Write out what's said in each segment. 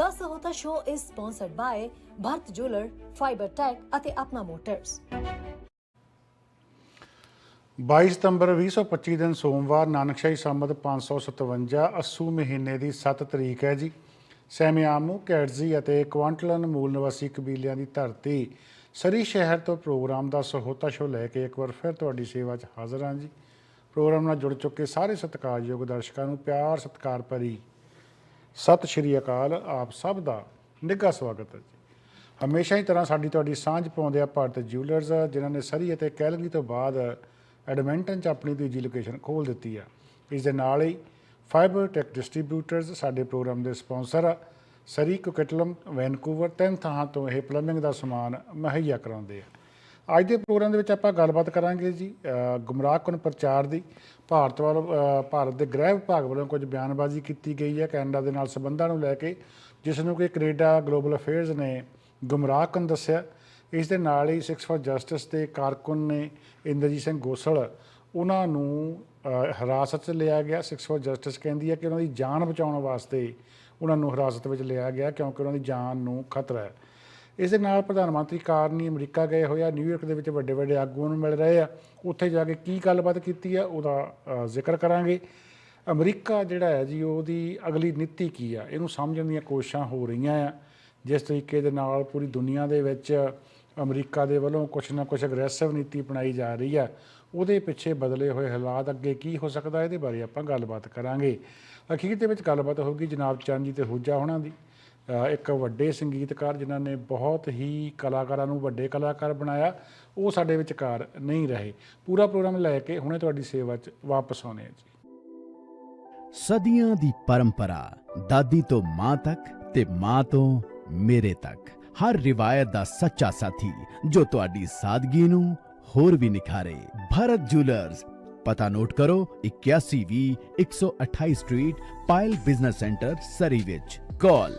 The Sahota Show is sponsored by Bharat Jeweler, Fiber Tech ਅਤੇ Apna motors 22 ਸਤੰਬਰ 2025 ਦਿਨ ਸੋਮਵਾਰ ਨਾਨਕਸ਼ਾਹੀ ਸੰਮਤ 557 ਅਸੂ ਮਹੀਨੇ ਦੀ 7 ਤਰੀਕ ਹੈ ਜੀ। ਸੈਮਿਆਮੂ ਕੈਟਜ਼ੀ ਅਤੇ ਕੁਆਂਟਲਨ ਮੂਲ ਨਿਵਾਸੀ ਕਬੀਲਿਆਂ ਦੀ ਧਰਤੀ ਸਰੀ ਸ਼ਹਿਰ ਤੋਂ ਪ੍ਰੋਗਰਾਮ ਦਾ ਸਹੋਤਾ ਸ਼ੋ ਲੈ ਕੇ ਇੱਕ ਵਾਰ ਫਿਰ ਤੁਹਾਡੀ ਸੇਵਾ 'ਚ ਹਾਜ਼ਰ ਹਾਂ ਜੀ। ਪ੍ਰੋਗਰਾਮ ਨਾਲ ਜੁੜ ਚੁੱਕੇ ਸਾਰੇ ਸਤਿਕਾਰਯੋਗ ਦਰਸ਼ਕਾਂ ਨੂੰ ਪਿਆਰ ਸਤਿਕਾਰ ਭਰੀ ਸਤਿ ਸ਼੍ਰੀ ਅਕਾਲ ਆਪ ਸਭ ਦਾ ਨਿੱਘਾ ਸਵਾਗਤ ਹੈ ਜੀ। ਹਮੇਸ਼ਾ ਹੀ ਤਰ੍ਹਾਂ ਸਾਡੀ ਤੁਹਾਡੀ ਸਾਂਝ ਪਾਉਂਦੇ ਆ ਭਾਰਤ ਜਿਊਲਰਸ ਜਿਨ੍ਹਾਂ ਨੇ ਸਰੀ ਅਤੇ ਕੈਲਗਰੀ ਤੋਂ ਬਾਅਦ ਐਡਮਿੰਟਨ 'ਚ ਆਪਣੀ ਦੂਜੀ ਲੋਕੇਸ਼ਨ ਖੋਲ ਦਿੱਤੀ ਆ। ਇਸ ਦੇ ਨਾਲ ਹੀ ਫਾਈਬਰ ਟੈਕ ਡਿਸਟ੍ਰੀਬਿਊਟਰਸ ਸਾਡੇ ਪ੍ਰੋਗਰਾਮ ਦੇ ਸਪਾਂਸਰ ਆ। ਸਰੀ ਕੁਕਟਲਮ ਵੈਨਕੂਵਰ ਤਿੰਨ ਥਾਂ ਤੋਂ ਇਹ ਪਲੰਬਿੰਗ ਦਾ ਸਮਾਨ ਮੁਹੱਈਆ ਕਰਾਉਂਦੇ ਆ। ਅੱਜ ਦੇ ਪ੍ਰੋਗਰਾਮ ਦੇ ਵਿੱਚ ਆਪਾਂ ਗੱਲਬਾਤ ਕਰਾਂਗੇ ਜੀ ਅ, ਗੁੰਮਰਾਹਕੁਨ ਪ੍ਰਚਾਰ ਦੀ। ਭਾਰਤ ਵੱਲੋਂ ਭਾਰਤ ਦੇ ਗ੍ਰਹਿ ਵਿਭਾਗ ਵੱਲੋਂ ਕੁਝ ਬਿਆਨਬਾਜ਼ੀ ਕੀਤੀ ਗਈ ਹੈ ਕੈਨੇਡਾ ਦੇ ਨਾਲ ਸੰਬੰਧਾਂ ਨੂੰ ਲੈ ਕੇ ਜਿਸ ਨੂੰ ਕਿ ਕੈਨੇਡਾ ਗਲੋਬਲ ਅਫੇਅਰਸ ਨੇ ਗੁੰਮਰਾਹ ਕਰਨ ਦੱਸਿਆ। ਇਸ ਦੇ ਨਾਲ ਹੀ ਸਿਕਸ ਫॉर ਜਸਟਿਸ ਦੇ ਕਾਰਕੁਨ ਨੇ ਇੰਦਰਜੀਤ ਸਿੰਘ ਗੋਸਲ ਉਹਨਾਂ ਨੂੰ ਅ, ਹਿਰਾਸਤ 'ਚ ਲਿਆ ਗਿਆ। ਸਿਕਸ ਫॉर ਜਸਟਿਸ ਕਹਿੰਦੀ ਹੈ ਕਿ ਉਹਨਾਂ ਦੀ ਜਾਨ ਬਚਾਉਣ ਵਾਸਤੇ ਉਹਨਾਂ ਨੂੰ ਹਿਰਾਸਤ ਵਿੱਚ ਲਿਆ ਗਿਆ ਕਿਉਂਕਿ ਉਹਨਾਂ ਦੀ ਜਾਨ ਨੂੰ ਖਤਰਾ ਹੈ। ਇਸ ਦੇ ਨਾਲ ਪ੍ਰਧਾਨ ਮੰਤਰੀ ਕਾਰਨੀ ਅਮਰੀਕਾ ਗਏ ਹੋਏ ਆ ਨਿਊਯਾਰਕ ਦੇ ਵਿੱਚ ਵੱਡੇ ਵੱਡੇ ਆਗੂਆਂ ਨੂੰ ਮਿਲ ਰਹੇ ਆ। ਉੱਥੇ ਜਾ ਕੇ ਕੀ ਗੱਲਬਾਤ ਕੀਤੀ ਆ, ਉਹਦਾ ਜ਼ਿਕਰ ਕਰਾਂਗੇ। ਅਮਰੀਕਾ ਜਿਹੜਾ ਹੈ ਜੀ, ਉਹਦੀ ਅਗਲੀ ਨੀਤੀ ਕੀ ਆ? ਇਹਨੂੰ ਸਮਝਣ ਦੀਆਂ ਕੋਸ਼ਿਸ਼ਾਂ ਹੋ ਰਹੀਆਂ ਆ। ਜਿਸ ਤਰੀਕੇ ਦੇ ਨਾਲ ਪੂਰੀ ਦੁਨੀਆ ਦੇ ਵਿੱਚ ਅਮਰੀਕਾ ਦੇ ਵੱਲੋਂ ਕੁਛ ਨਾ ਕੁਛ ਅਗਰੈਸਿਵ ਨੀਤੀ ਅਪਣਾਈ ਜਾ ਰਹੀ ਆ। ਉਹਦੇ ਪਿੱਛੇ ਬਦਲੇ ਹੋਏ ਹਾਲਾਤ ਅੱਗੇ ਕੀ ਹੋ ਸਕਦਾ, ਇਹਦੇ ਬਾਰੇ ਆਪਾਂ ਗੱਲਬਾਤ ਕਰਾਂਗੇ। ਅਖੀਰ ਦੇ ਵਿੱਚ ਗੱਲਬਾਤ ਹੋਊਗੀ ਜਨਾਬ ਚੰਦ ਜੀ ਤੇ ਹੁਜਾ ਹੋਣਾ ਦੀ। ਇੱਕ ਵੱਡੇ ਸੰਗੀਤਕਾਰ ਜਿਨ੍ਹਾਂ ਨੇ ਬਹੁਤ ਹੀ ਕਲਾਕਾਰਾਂ ਨੂੰ ਵੱਡੇ ਕਲਾਕਾਰ ਬਣਾਇਆ, ਉਹ ਸਾਡੇ ਵਿਚਕਾਰ ਨਹੀਂ ਰਹੇ। ਪੂਰਾ ਪ੍ਰੋਗਰਾਮ ਲੈ ਕੇ ਹੁਣੇ ਤੁਹਾਡੀ ਸੇਵਾ 'ਚ ਵਾਪਸ ਆਉਣੇ ਆ ਜੀ। ਸਦੀਆਂ ਦੀ ਪਰੰਪਰਾ, ਦਾਦੀ ਤੋਂ ਮਾਂ ਤੱਕ ਤੇ ਮਾਂ ਤੋਂ ਮੇਰੇ ਤੱਕ। ਹਰ ਰਿਵਾਇਤ ਦਾ ਸੱਚਾ ਸਾਥੀ, ਜੋ ਤੁਹਾਡੀ ਸਾਦਗੀ ਨੂੰ ਹੋਰ ਵੀ ਨਿਖਾਰੇ। ਭਾਰਤ ਜੁਐਲਰਸ ਪਤਾ ਨੋਟ ਕਰੋ 8120 128 street, Payal business centre, Surrey ਵਿੱਚ। ਕਾਲ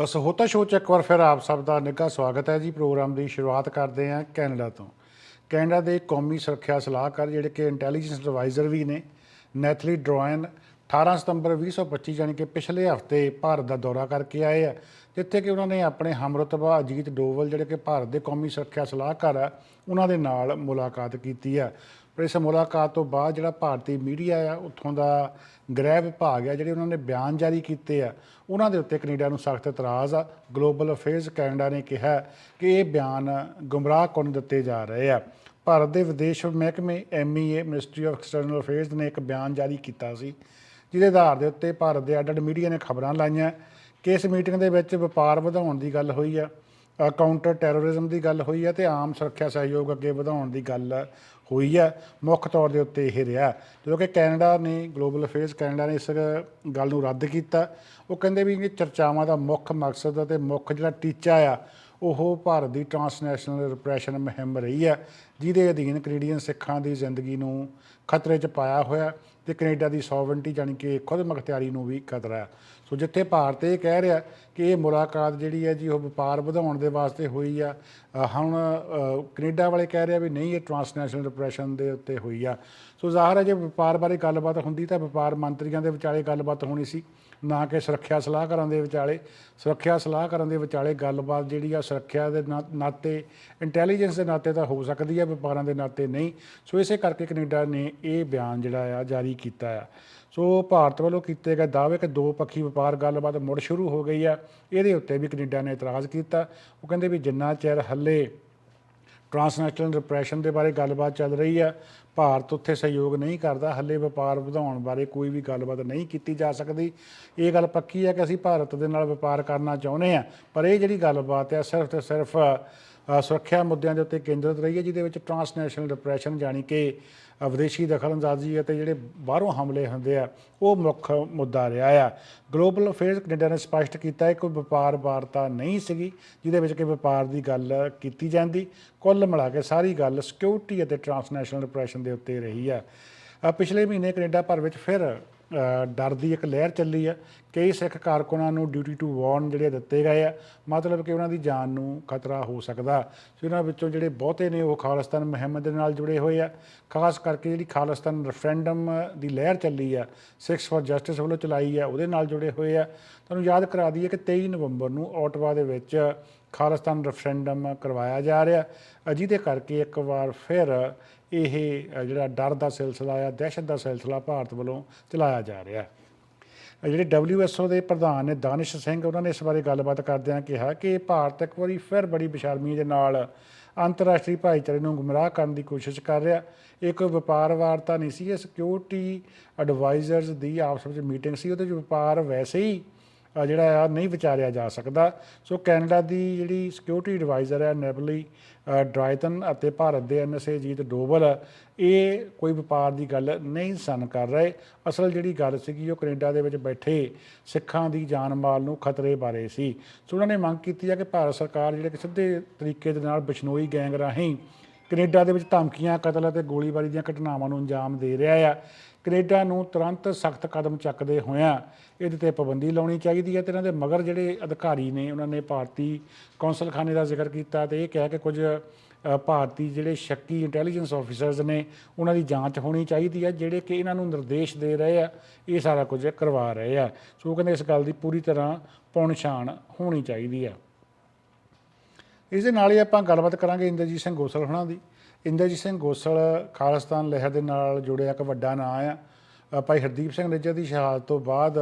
ਦਸ ਹੋਤਾ ਸ਼ੋਅ ਚ ਇੱਕ ਵਾਰ ਫਿਰ ਆਪ ਸਭ ਦਾ ਨਿੱਘਾ ਸਵਾਗਤ ਹੈ ਜੀ। ਪ੍ਰੋਗਰਾਮ ਦੀ ਸ਼ੁਰੂਆਤ ਕਰਦੇ ਹਾਂ ਕੈਨੇਡਾ ਤੋਂ। ਕੈਨੇਡਾ ਦੇ ਕੌਮੀ ਸੁਰੱਖਿਆ ਸਲਾਹਕਾਰ ਜਿਹੜੇ ਕਿ ਇੰਟੈਲੀਜੈਂਸ ਐਡਵਾਈਜ਼ਰ ਵੀ ਨੇ, ਨੈਥਲੀ ਡਰੋਇਨ 18 ਸਤੰਬਰ 2025 ਯਾਨੀ ਕਿ ਪਿਛਲੇ ਹਫ਼ਤੇ ਭਾਰਤ ਦਾ ਦੌਰਾ ਕਰਕੇ ਆਏ ਆ, ਜਿੱਥੇ ਕਿ ਉਹਨਾਂ ਨੇ ਆਪਣੇ ਹਮਰਤਬਾ ਅਜੀਤ ਡੋਵਲ ਜਿਹੜੇ ਕਿ ਭਾਰਤ ਦੇ ਕੌਮੀ ਸੁਰੱਖਿਆ ਸਲਾਹਕਾਰ ਆ, ਉਹਨਾਂ ਦੇ ਨਾਲ ਮੁਲਾਕਾਤ ਕੀਤੀ ਆ। ਪਰ ਇਸ ਮੁਲਾਕਾਤ ਤੋਂ ਬਾਅਦ ਜਿਹੜਾ ਭਾਰਤੀ ਮੀਡੀਆ ਆ, ਉੱਥੋਂ ਦਾ ਗ੍ਰਹਿ ਵਿਭਾਗ ਆ ਜਿਹੜੇ ਉਹਨਾਂ ਨੇ ਬਿਆਨ ਜਾਰੀ ਕੀਤੇ ਆ, ਉਹਨਾਂ ਦੇ ਉੱਤੇ ਕੈਨੇਡਾ ਨੂੰ ਸਖਤ ਇਤਰਾਜ਼ ਆ। ਗਲੋਬਲ ਅਫੇਅਰਸ ਕੈਨੇਡਾ ਨੇ ਕਿਹਾ ਕਿ ਇਹ ਬਿਆਨ ਗੁੰਮਰਾਹ ਕਰਨ ਦਿੱਤੇ ਜਾ ਰਹੇ ਆ। ਭਾਰਤ ਦੇ ਵਿਦੇਸ਼ ਮਹਿਕਮੇ MEA ministry of external affairs ਨੇ ਇੱਕ ਬਿਆਨ ਜਾਰੀ ਕੀਤਾ ਸੀ, ਜਿਹਦੇ ਆਧਾਰ ਦੇ ਉੱਤੇ ਭਾਰਤ ਦੇ ਅੱਡ ਅੱਡ ਮੀਡੀਆ ਨੇ ਖਬਰਾਂ ਲਾਈਆਂ। ਕਿ ਇਸ ਮੀਟਿੰਗ ਦੇ ਵਿੱਚ ਵਪਾਰ ਵਧਾਉਣ ਦੀ ਗੱਲ ਹੋਈ ਆ ਕਾਊਂਟਰ ਟੈਰੋਰਿਜ਼ਮ ਦੀ ਗੱਲ ਹੋਈ ਹੈ ਤੇ ਆਮ ਸੁਰੱਖਿਆ ਸਹਿਯੋਗ ਅੱਗੇ ਵਧਾਉਣ ਦੀ ਗੱਲ ਹੋਈ ਹੈ, ਮੁੱਖ ਤੌਰ ਦੇ ਉੱਤੇ ਇਹ ਰਿਹਾ। ਜਦੋਂ ਕਿ ਕੈਨੇਡਾ ਨੇ ਗਲੋਬਲ ਅਫੇਅਰਸ ਕੈਨੇਡਾ ਨੇ ਇਸ ਗੱਲ ਨੂੰ ਰੱਦ ਕੀਤਾ। ਉਹ ਕਹਿੰਦੇ ਵੀ ਇਹ ਚਰਚਾਵਾਂ ਦਾ ਮੁੱਖ ਮਕਸਦ ਅਤੇ ਮੁੱਖ ਜਿਹੜਾ ਟੀਚਾ ਆ, ਉਹ ਭਾਰਤ ਦੀ ਟਰਾਂਸਨੈਸ਼ਨਲ ਰਿਪਰੈਸ਼ਨ ਮੁਹਿੰਮ ਰਹੀ ਹੈ, ਜਿਹਦੇ ਅਧੀਨ ਕੈਨੇਡੀਅਨ ਸਿੱਖਾਂ ਦੀ ਜ਼ਿੰਦਗੀ ਨੂੰ ਖਤਰੇ 'ਚ ਪਾਇਆ ਹੋਇਆ ਤੇ ਕੈਨੇਡਾ ਦੀ ਸੋਵਰਨਟੀ ਜਾਣੀ ਕਿ ਖੁਦ ਮੁਖਤਿਆਰੀ ਨੂੰ ਵੀ ਖਤਰਾ ਹੈ। ਸੋ ਜਿੱਥੇ ਭਾਰਤ ਇਹ ਕਹਿ ਰਿਹਾ ਕਿ ਇਹ ਮੁਲਾਕਾਤ ਜਿਹੜੀ ਹੈ ਜੀ ਉਹ ਵਪਾਰ ਵਧਾਉਣ ਦੇ ਵਾਸਤੇ ਹੋਈ ਆ ਹੁਣ ਅ, ਕੈਨੇਡਾ ਵਾਲੇ ਕਹਿ ਰਿਹਾ ਵੀ ਨਹੀਂ ਇਹ ਟਰਾਂਸਨੈਸ਼ਨਲ ਡਿਪਰੈਸ਼ਨ ਦੇ ਉੱਤੇ ਹੋਈ ਆ। ਸੋ ਜ਼ਾਹਰ ਹੈ ਜੇ ਵਪਾਰ ਬਾਰੇ ਗੱਲਬਾਤ ਹੁੰਦੀ ਤਾਂ ਵਪਾਰ ਮੰਤਰੀਆਂ ਦੇ ਵਿਚਾਲੇ ਗੱਲਬਾਤ ਹੋਣੀ ਸੀ। ਨਾ ਕਿ ਸੁਰੱਖਿਆ ਸਲਾਹਕਾਰਾਂ ਦੇ ਵਿਚਾਲੇ। ਸੁਰੱਖਿਆ ਸਲਾਹਕਾਰਾਂ ਦੇ ਵਿਚਾਲੇ ਗੱਲਬਾਤ ਜਿਹੜੀ ਆ ਸੁਰੱਖਿਆ ਦੇ ਨਾ- ਨਾਤੇ ਇੰਟੈਲੀਜੈਂਸ ਦੇ ਨਾਤੇ ਤਾਂ ਹੋ ਸਕਦੀ ਹੈ ਵਪਾਰਾਂ ਦੇ ਨਾਤੇ ਨਹੀਂ। ਸੋ ਇਸੇ ਕਰਕੇ ਕੈਨੇਡਾ ਨੇ ਇਹ ਬਿਆਨ ਜਿਹੜਾ ਆ ਜਾਰੀ ਕੀਤਾ ਆ। ਸੋ ਭਾਰਤ ਵੱਲੋਂ ਕੀਤੇ ਗਏ ਦਾਅਵੇ ਕਿ ਦੋ ਪੱਖੀ ਵਪਾਰ ਗੱਲਬਾਤ ਮੁੜ ਸ਼ੁਰੂ ਹੋ ਗਈ ਆ, ਇਹਦੇ ਉੱਤੇ ਵੀ ਕੈਨੇਡਾ ਨੇ ਇਤਰਾਜ਼ ਕੀਤਾ। ਉਹ ਕਹਿੰਦੇ ਵੀ ਜਿੰਨਾ ਚਿਰ ਹੱਲੇ ਟਰਾਂਸਨੈਸ਼ਨਲ ਰਿਪਰੈਸ਼ਨ ਦੇ ਬਾਰੇ ਗੱਲਬਾਤ ਚੱਲ ਰਹੀ ਆ ਭਾਰਤ ਉੱਥੇ ਸਹਿਯੋਗ ਨਹੀਂ ਕਰਦਾ। ਹੱਲੇ ਵਪਾਰ ਵਧਾਉਣ ਬਾਰੇ ਕੋਈ ਵੀ ਗੱਲਬਾਤ ਨਹੀਂ ਕੀਤੀ ਜਾ ਸਕਦੀ। ਇਹ ਗੱਲ ਪੱਕੀ ਹੈ ਕਿ ਅਸੀਂ ਭਾਰਤ ਦੇ ਨਾਲ ਵਪਾਰ ਕਰਨਾ ਚਾਹੁੰਦੇ ਆ ਪਰ ਇਹ ਜਿਹੜੀ ਗੱਲਬਾਤ ਹੈ, ਸਿਰਫ ਤੇ ਸਿਰਫ ਸੁਰੱਖਿਆ ਮੁੱਦਿਆਂ ਦੇ ਉੱਤੇ ਕੇਂਦਰਿਤ ਰਹੀ ਹੈ, ਜਿਹਦੇ ਵਿੱਚ ਟਰਾਂਸਨੈਸ਼ਨਲ ਡਿਪਰੈਸ਼ਨ ਜਾਣੀ ਕਿ ਵਿਦੇਸ਼ੀ ਦਖਲਅੰਦਾਜ਼ੀ ਅਤੇ ਜਿਹੜੇ ਬਾਹਰੋਂ ਹਮਲੇ ਹੁੰਦੇ ਆ, ਉਹ ਮੁੱਖ ਮੁੱਦਾ ਰਿਹਾ ਆ। ਗਲੋਬਲ ਅਫੇਅਰਸ ਕੈਨੇਡਾ ਨੇ ਸਪਸ਼ਟ ਕੀਤਾ ਹੈ ਕਿ ਕੋਈ ਵਪਾਰ ਵਾਰਤਾ ਨਹੀਂ ਸੀਗੀ, ਜਿਹਦੇ ਵਿੱਚ ਕਿ ਵਪਾਰ ਦੀ ਗੱਲ ਕੀਤੀ ਜਾਂਦੀ। ਕੁੱਲ ਮਿਲਾ ਕੇ ਸਾਰੀ ਗੱਲ ਸਿਕਿਉਰਿਟੀ ਅਤੇ ਟਰਾਂਸਨੈਸ਼ਨਲ ਡਿਪਰੈਸ਼ਨ ਦੇ ਉੱਤੇ ਰਹੀ ਆ। ਪਿਛਲੇ ਮਹੀਨੇ ਕੈਨੇਡਾ ਭਰ ਵਿੱਚ ਫਿਰ ਡਰ ਦੀ ਇੱਕ ਲਹਿਰ ਚੱਲੀ ਆ। ਕਈ ਸਿੱਖ ਕਾਰਕੁਨਾਂ ਨੂੰ ਡਿਊਟੀ ਟੂ ਵਾਰਨ ਜਿਹੜੇ ਦਿੱਤੇ ਗਏ ਆ। ਮਤਲਬ ਕਿ ਉਹਨਾਂ ਦੀ ਜਾਨ ਨੂੰ ਖਤਰਾ ਹੋ ਸਕਦਾ। ਸੋ ਇਹਨਾਂ ਵਿੱਚੋਂ ਜਿਹੜੇ ਬਹੁਤੇ ਨੇ ਉਹ ਖਾਲਿਸਤਾਨ ਮੁਹਿੰਮ ਦੇ ਨਾਲ ਜੁੜੇ ਹੋਏ ਆ। ਖਾਸ ਕਰਕੇ ਜਿਹੜੀ ਖਾਲਿਸਤਾਨ ਰੈਫਰੈਂਡਮ ਦੀ ਲਹਿਰ ਚੱਲੀ ਆ ਸਿਕਸ ਫॉर ਜਸਟਿਸ ਵੱਲੋਂ ਚਲਾਈ ਆ ਉਹਦੇ ਨਾਲ ਜੁੜੇ ਹੋਏ ਆ। ਤੁਹਾਨੂੰ ਯਾਦ ਕਰਾ ਦਈਏ ਕਿ 23 ਨਵੰਬਰ ਨੂੰ ਓਟਵਾ ਦੇ ਵਿੱਚ ਖਾਲਿਸਤਾਨ ਰੈਫਰੈਂਡਮ ਕਰਵਾਇਆ ਜਾ ਰਿਹਾ। ਅ, ਜਿਹਦੇ ਕਰਕੇ ਇੱਕ ਵਾਰ ਫਿਰ ਇਹ ਜਿਹੜਾ ਡਰ ਦਾ ਸਿਲਸਿਲਾ ਆ ਦਹਿਸ਼ਤ ਦਾ ਸਿਲਸਿਲਾ ਭਾਰਤ ਵੱਲੋਂ ਚਲਾਇਆ ਜਾ ਰਿਹਾ ਅ, ਜਿਹੜੇ WSO ਦੇ ਪ੍ਰਧਾਨ ਨੇ ਦਾਨਿਸ਼ ਸਿੰਘ ਉਹਨਾਂ ਨੇ ਇਸ ਬਾਰੇ ਗੱਲਬਾਤ ਕਰਦਿਆਂ ਕਿਹਾ ਕਿ ਭਾਰਤ ਇੱਕ ਵਾਰੀ ਫਿਰ ਬੜੀ ਬੇਸ਼ਰਮੀ ਦੇ ਨਾਲ ਅੰਤਰਰਾਸ਼ਟਰੀ ਭਾਈਚਾਰੇ ਨੂੰ ਗੁੰਮਰਾਹ ਕਰਨ ਦੀ ਕੋਸ਼ਿਸ਼ ਕਰ ਰਿਹਾ ਇਹ ਕੋਈ ਵਪਾਰ ਵਾਰਤਾ ਨਹੀਂ ਸੀ ਇਹ ਸਿਕਿਉਰਿਟੀ ਐਡਵਾਈਜ਼ਰਸ ਦੀ ਆਪਸ ਵਿੱਚ ਮੀਟਿੰਗ ਸੀ ਉਹਦੇ ਵਿੱਚ ਵਪਾਰ ਵੈਸੇ ਹੀ ਜਿਹੜਾ ਆ ਨਹੀਂ ਵਿਚਾਰਿਆ ਜਾ ਸਕਦਾ। ਸੋ ਕੈਨੇਡਾ ਦੀ ਜਿਹੜੀ ਸਿਕਿਉਰਿਟੀ ਐਡਵਾਈਜ਼ਰ ਹੈ ਨੈਬਲੀ ਅ, ਅਤੇ ਭਾਰਤ ਦੇ ਐਨਐਸਏ ਜੀਤ ਡੋਬਲ ਇਹ ਕੋਈ ਵਪਾਰ ਦੀ ਗੱਲ ਨਹੀਂ ਸਨ ਕਰ ਰਹੇ। ਅਸਲ ਜਿਹੜੀ ਗੱਲ ਸੀਗੀ ਉਹ ਕੈਨੇਡਾ ਦੇ ਵਿੱਚ ਬੈਠੇ ਸਿੱਖਾਂ ਦੀ ਜਾਨ ਮਾਲ ਨੂੰ ਖਤਰੇ ਬਾਰੇ ਸੀ। ਸੋ ਉਹਨਾਂ ਨੇ ਮੰਗ ਕੀਤੀ ਹੈ ਕਿ ਭਾਰਤ ਸਰਕਾਰ ਜਿਹੜੇ ਕਿ ਸਿੱਧੇ ਤਰੀਕੇ ਦੇ ਨਾਲ ਬਿਸ਼ਨੋਈ ਗੈਂਗ ਰਾਹੀਂ ਕੈਨੇਡਾ ਦੇ ਵਿੱਚ ਧਮਕੀਆਂ, ਕਤਲ ਅਤੇ ਗੋਲੀਬਾਰੀ ਦੀਆਂ ਘਟਨਾਵਾਂ ਨੂੰ ਅੰਜਾਮ ਦੇ ਰਿਹਾ ਆ। ਕੈਨੇਡਾ ਨੂੰ ਤੁਰੰਤ ਸਖਤ ਕਦਮ ਚੱਕਦੇ ਹੋਇਆਂ ਇਹਦੇ ਤੇ ਪਾਬੰਦੀ ਲਾਉਣੀ ਚਾਹੀਦੀ ਹੈ ਤੇ ਇਹਨਾਂ ਦੇ ਮਗਰ ਜਿਹੜੇ ਅਧਿਕਾਰੀ ਨੇ, ਉਹਨਾਂ ਨੇ ਭਾਰਤੀ ਕੌਂਸਲਖਾਨੇ ਦਾ ਜ਼ਿਕਰ ਕੀਤਾ ਤੇ ਇਹ ਕਿਹਾ ਕਿ ਕੁਝ ਭਾਰਤੀ ਜਿਹੜੇ ਸ਼ੱਕੀ ਇੰਟੈਲੀਜੈਂਸ ਆਫੀਸਰਸ ਨੇ, ਉਹਨਾਂ ਦੀ ਜਾਂਚ ਹੋਣੀ ਚਾਹੀਦੀ ਹੈ, ਜਿਹੜੇ ਕਿ ਇਹਨਾਂ ਨੂੰ ਨਿਰਦੇਸ਼ ਦੇ ਰਹੇ ਆ, ਇਹ ਸਾਰਾ ਕੁਝ ਕਰਵਾ ਰਹੇ ਆ। ਸੋ ਕਹਿੰਦੇ ਇਸ ਗੱਲ ਦੀ ਪੂਰੀ ਤਰ੍ਹਾਂ ਪੌਣਛਾਣ ਹੋਣੀ ਚਾਹੀਦੀ ਆ। ਇਸ ਦੇ ਨਾਲ ਹੀ ਆਪਾਂ ਗੱਲਬਾਤ ਕਰਾਂਗੇ ਇੰਦਰਜੀਤ ਸਿੰਘ ਗੋਸਲ ਹੁਣਾਂ ਦੀ। ਇੰਦਰਜੀਤ ਸਿੰਘ ਗੋਸਲ ਖਾਲਿਸਤਾਨ ਲਹਿਰ ਦੇ ਨਾਲ ਜੁੜਿਆ ਇੱਕ ਵੱਡਾ ਨਾਂ ਆ। ਭਾਈ ਹਰਦੀਪ ਸਿੰਘ ਨਿੱਜਰ ਦੀ ਸ਼ਹਾਦਤ ਤੋਂ ਬਾਅਦ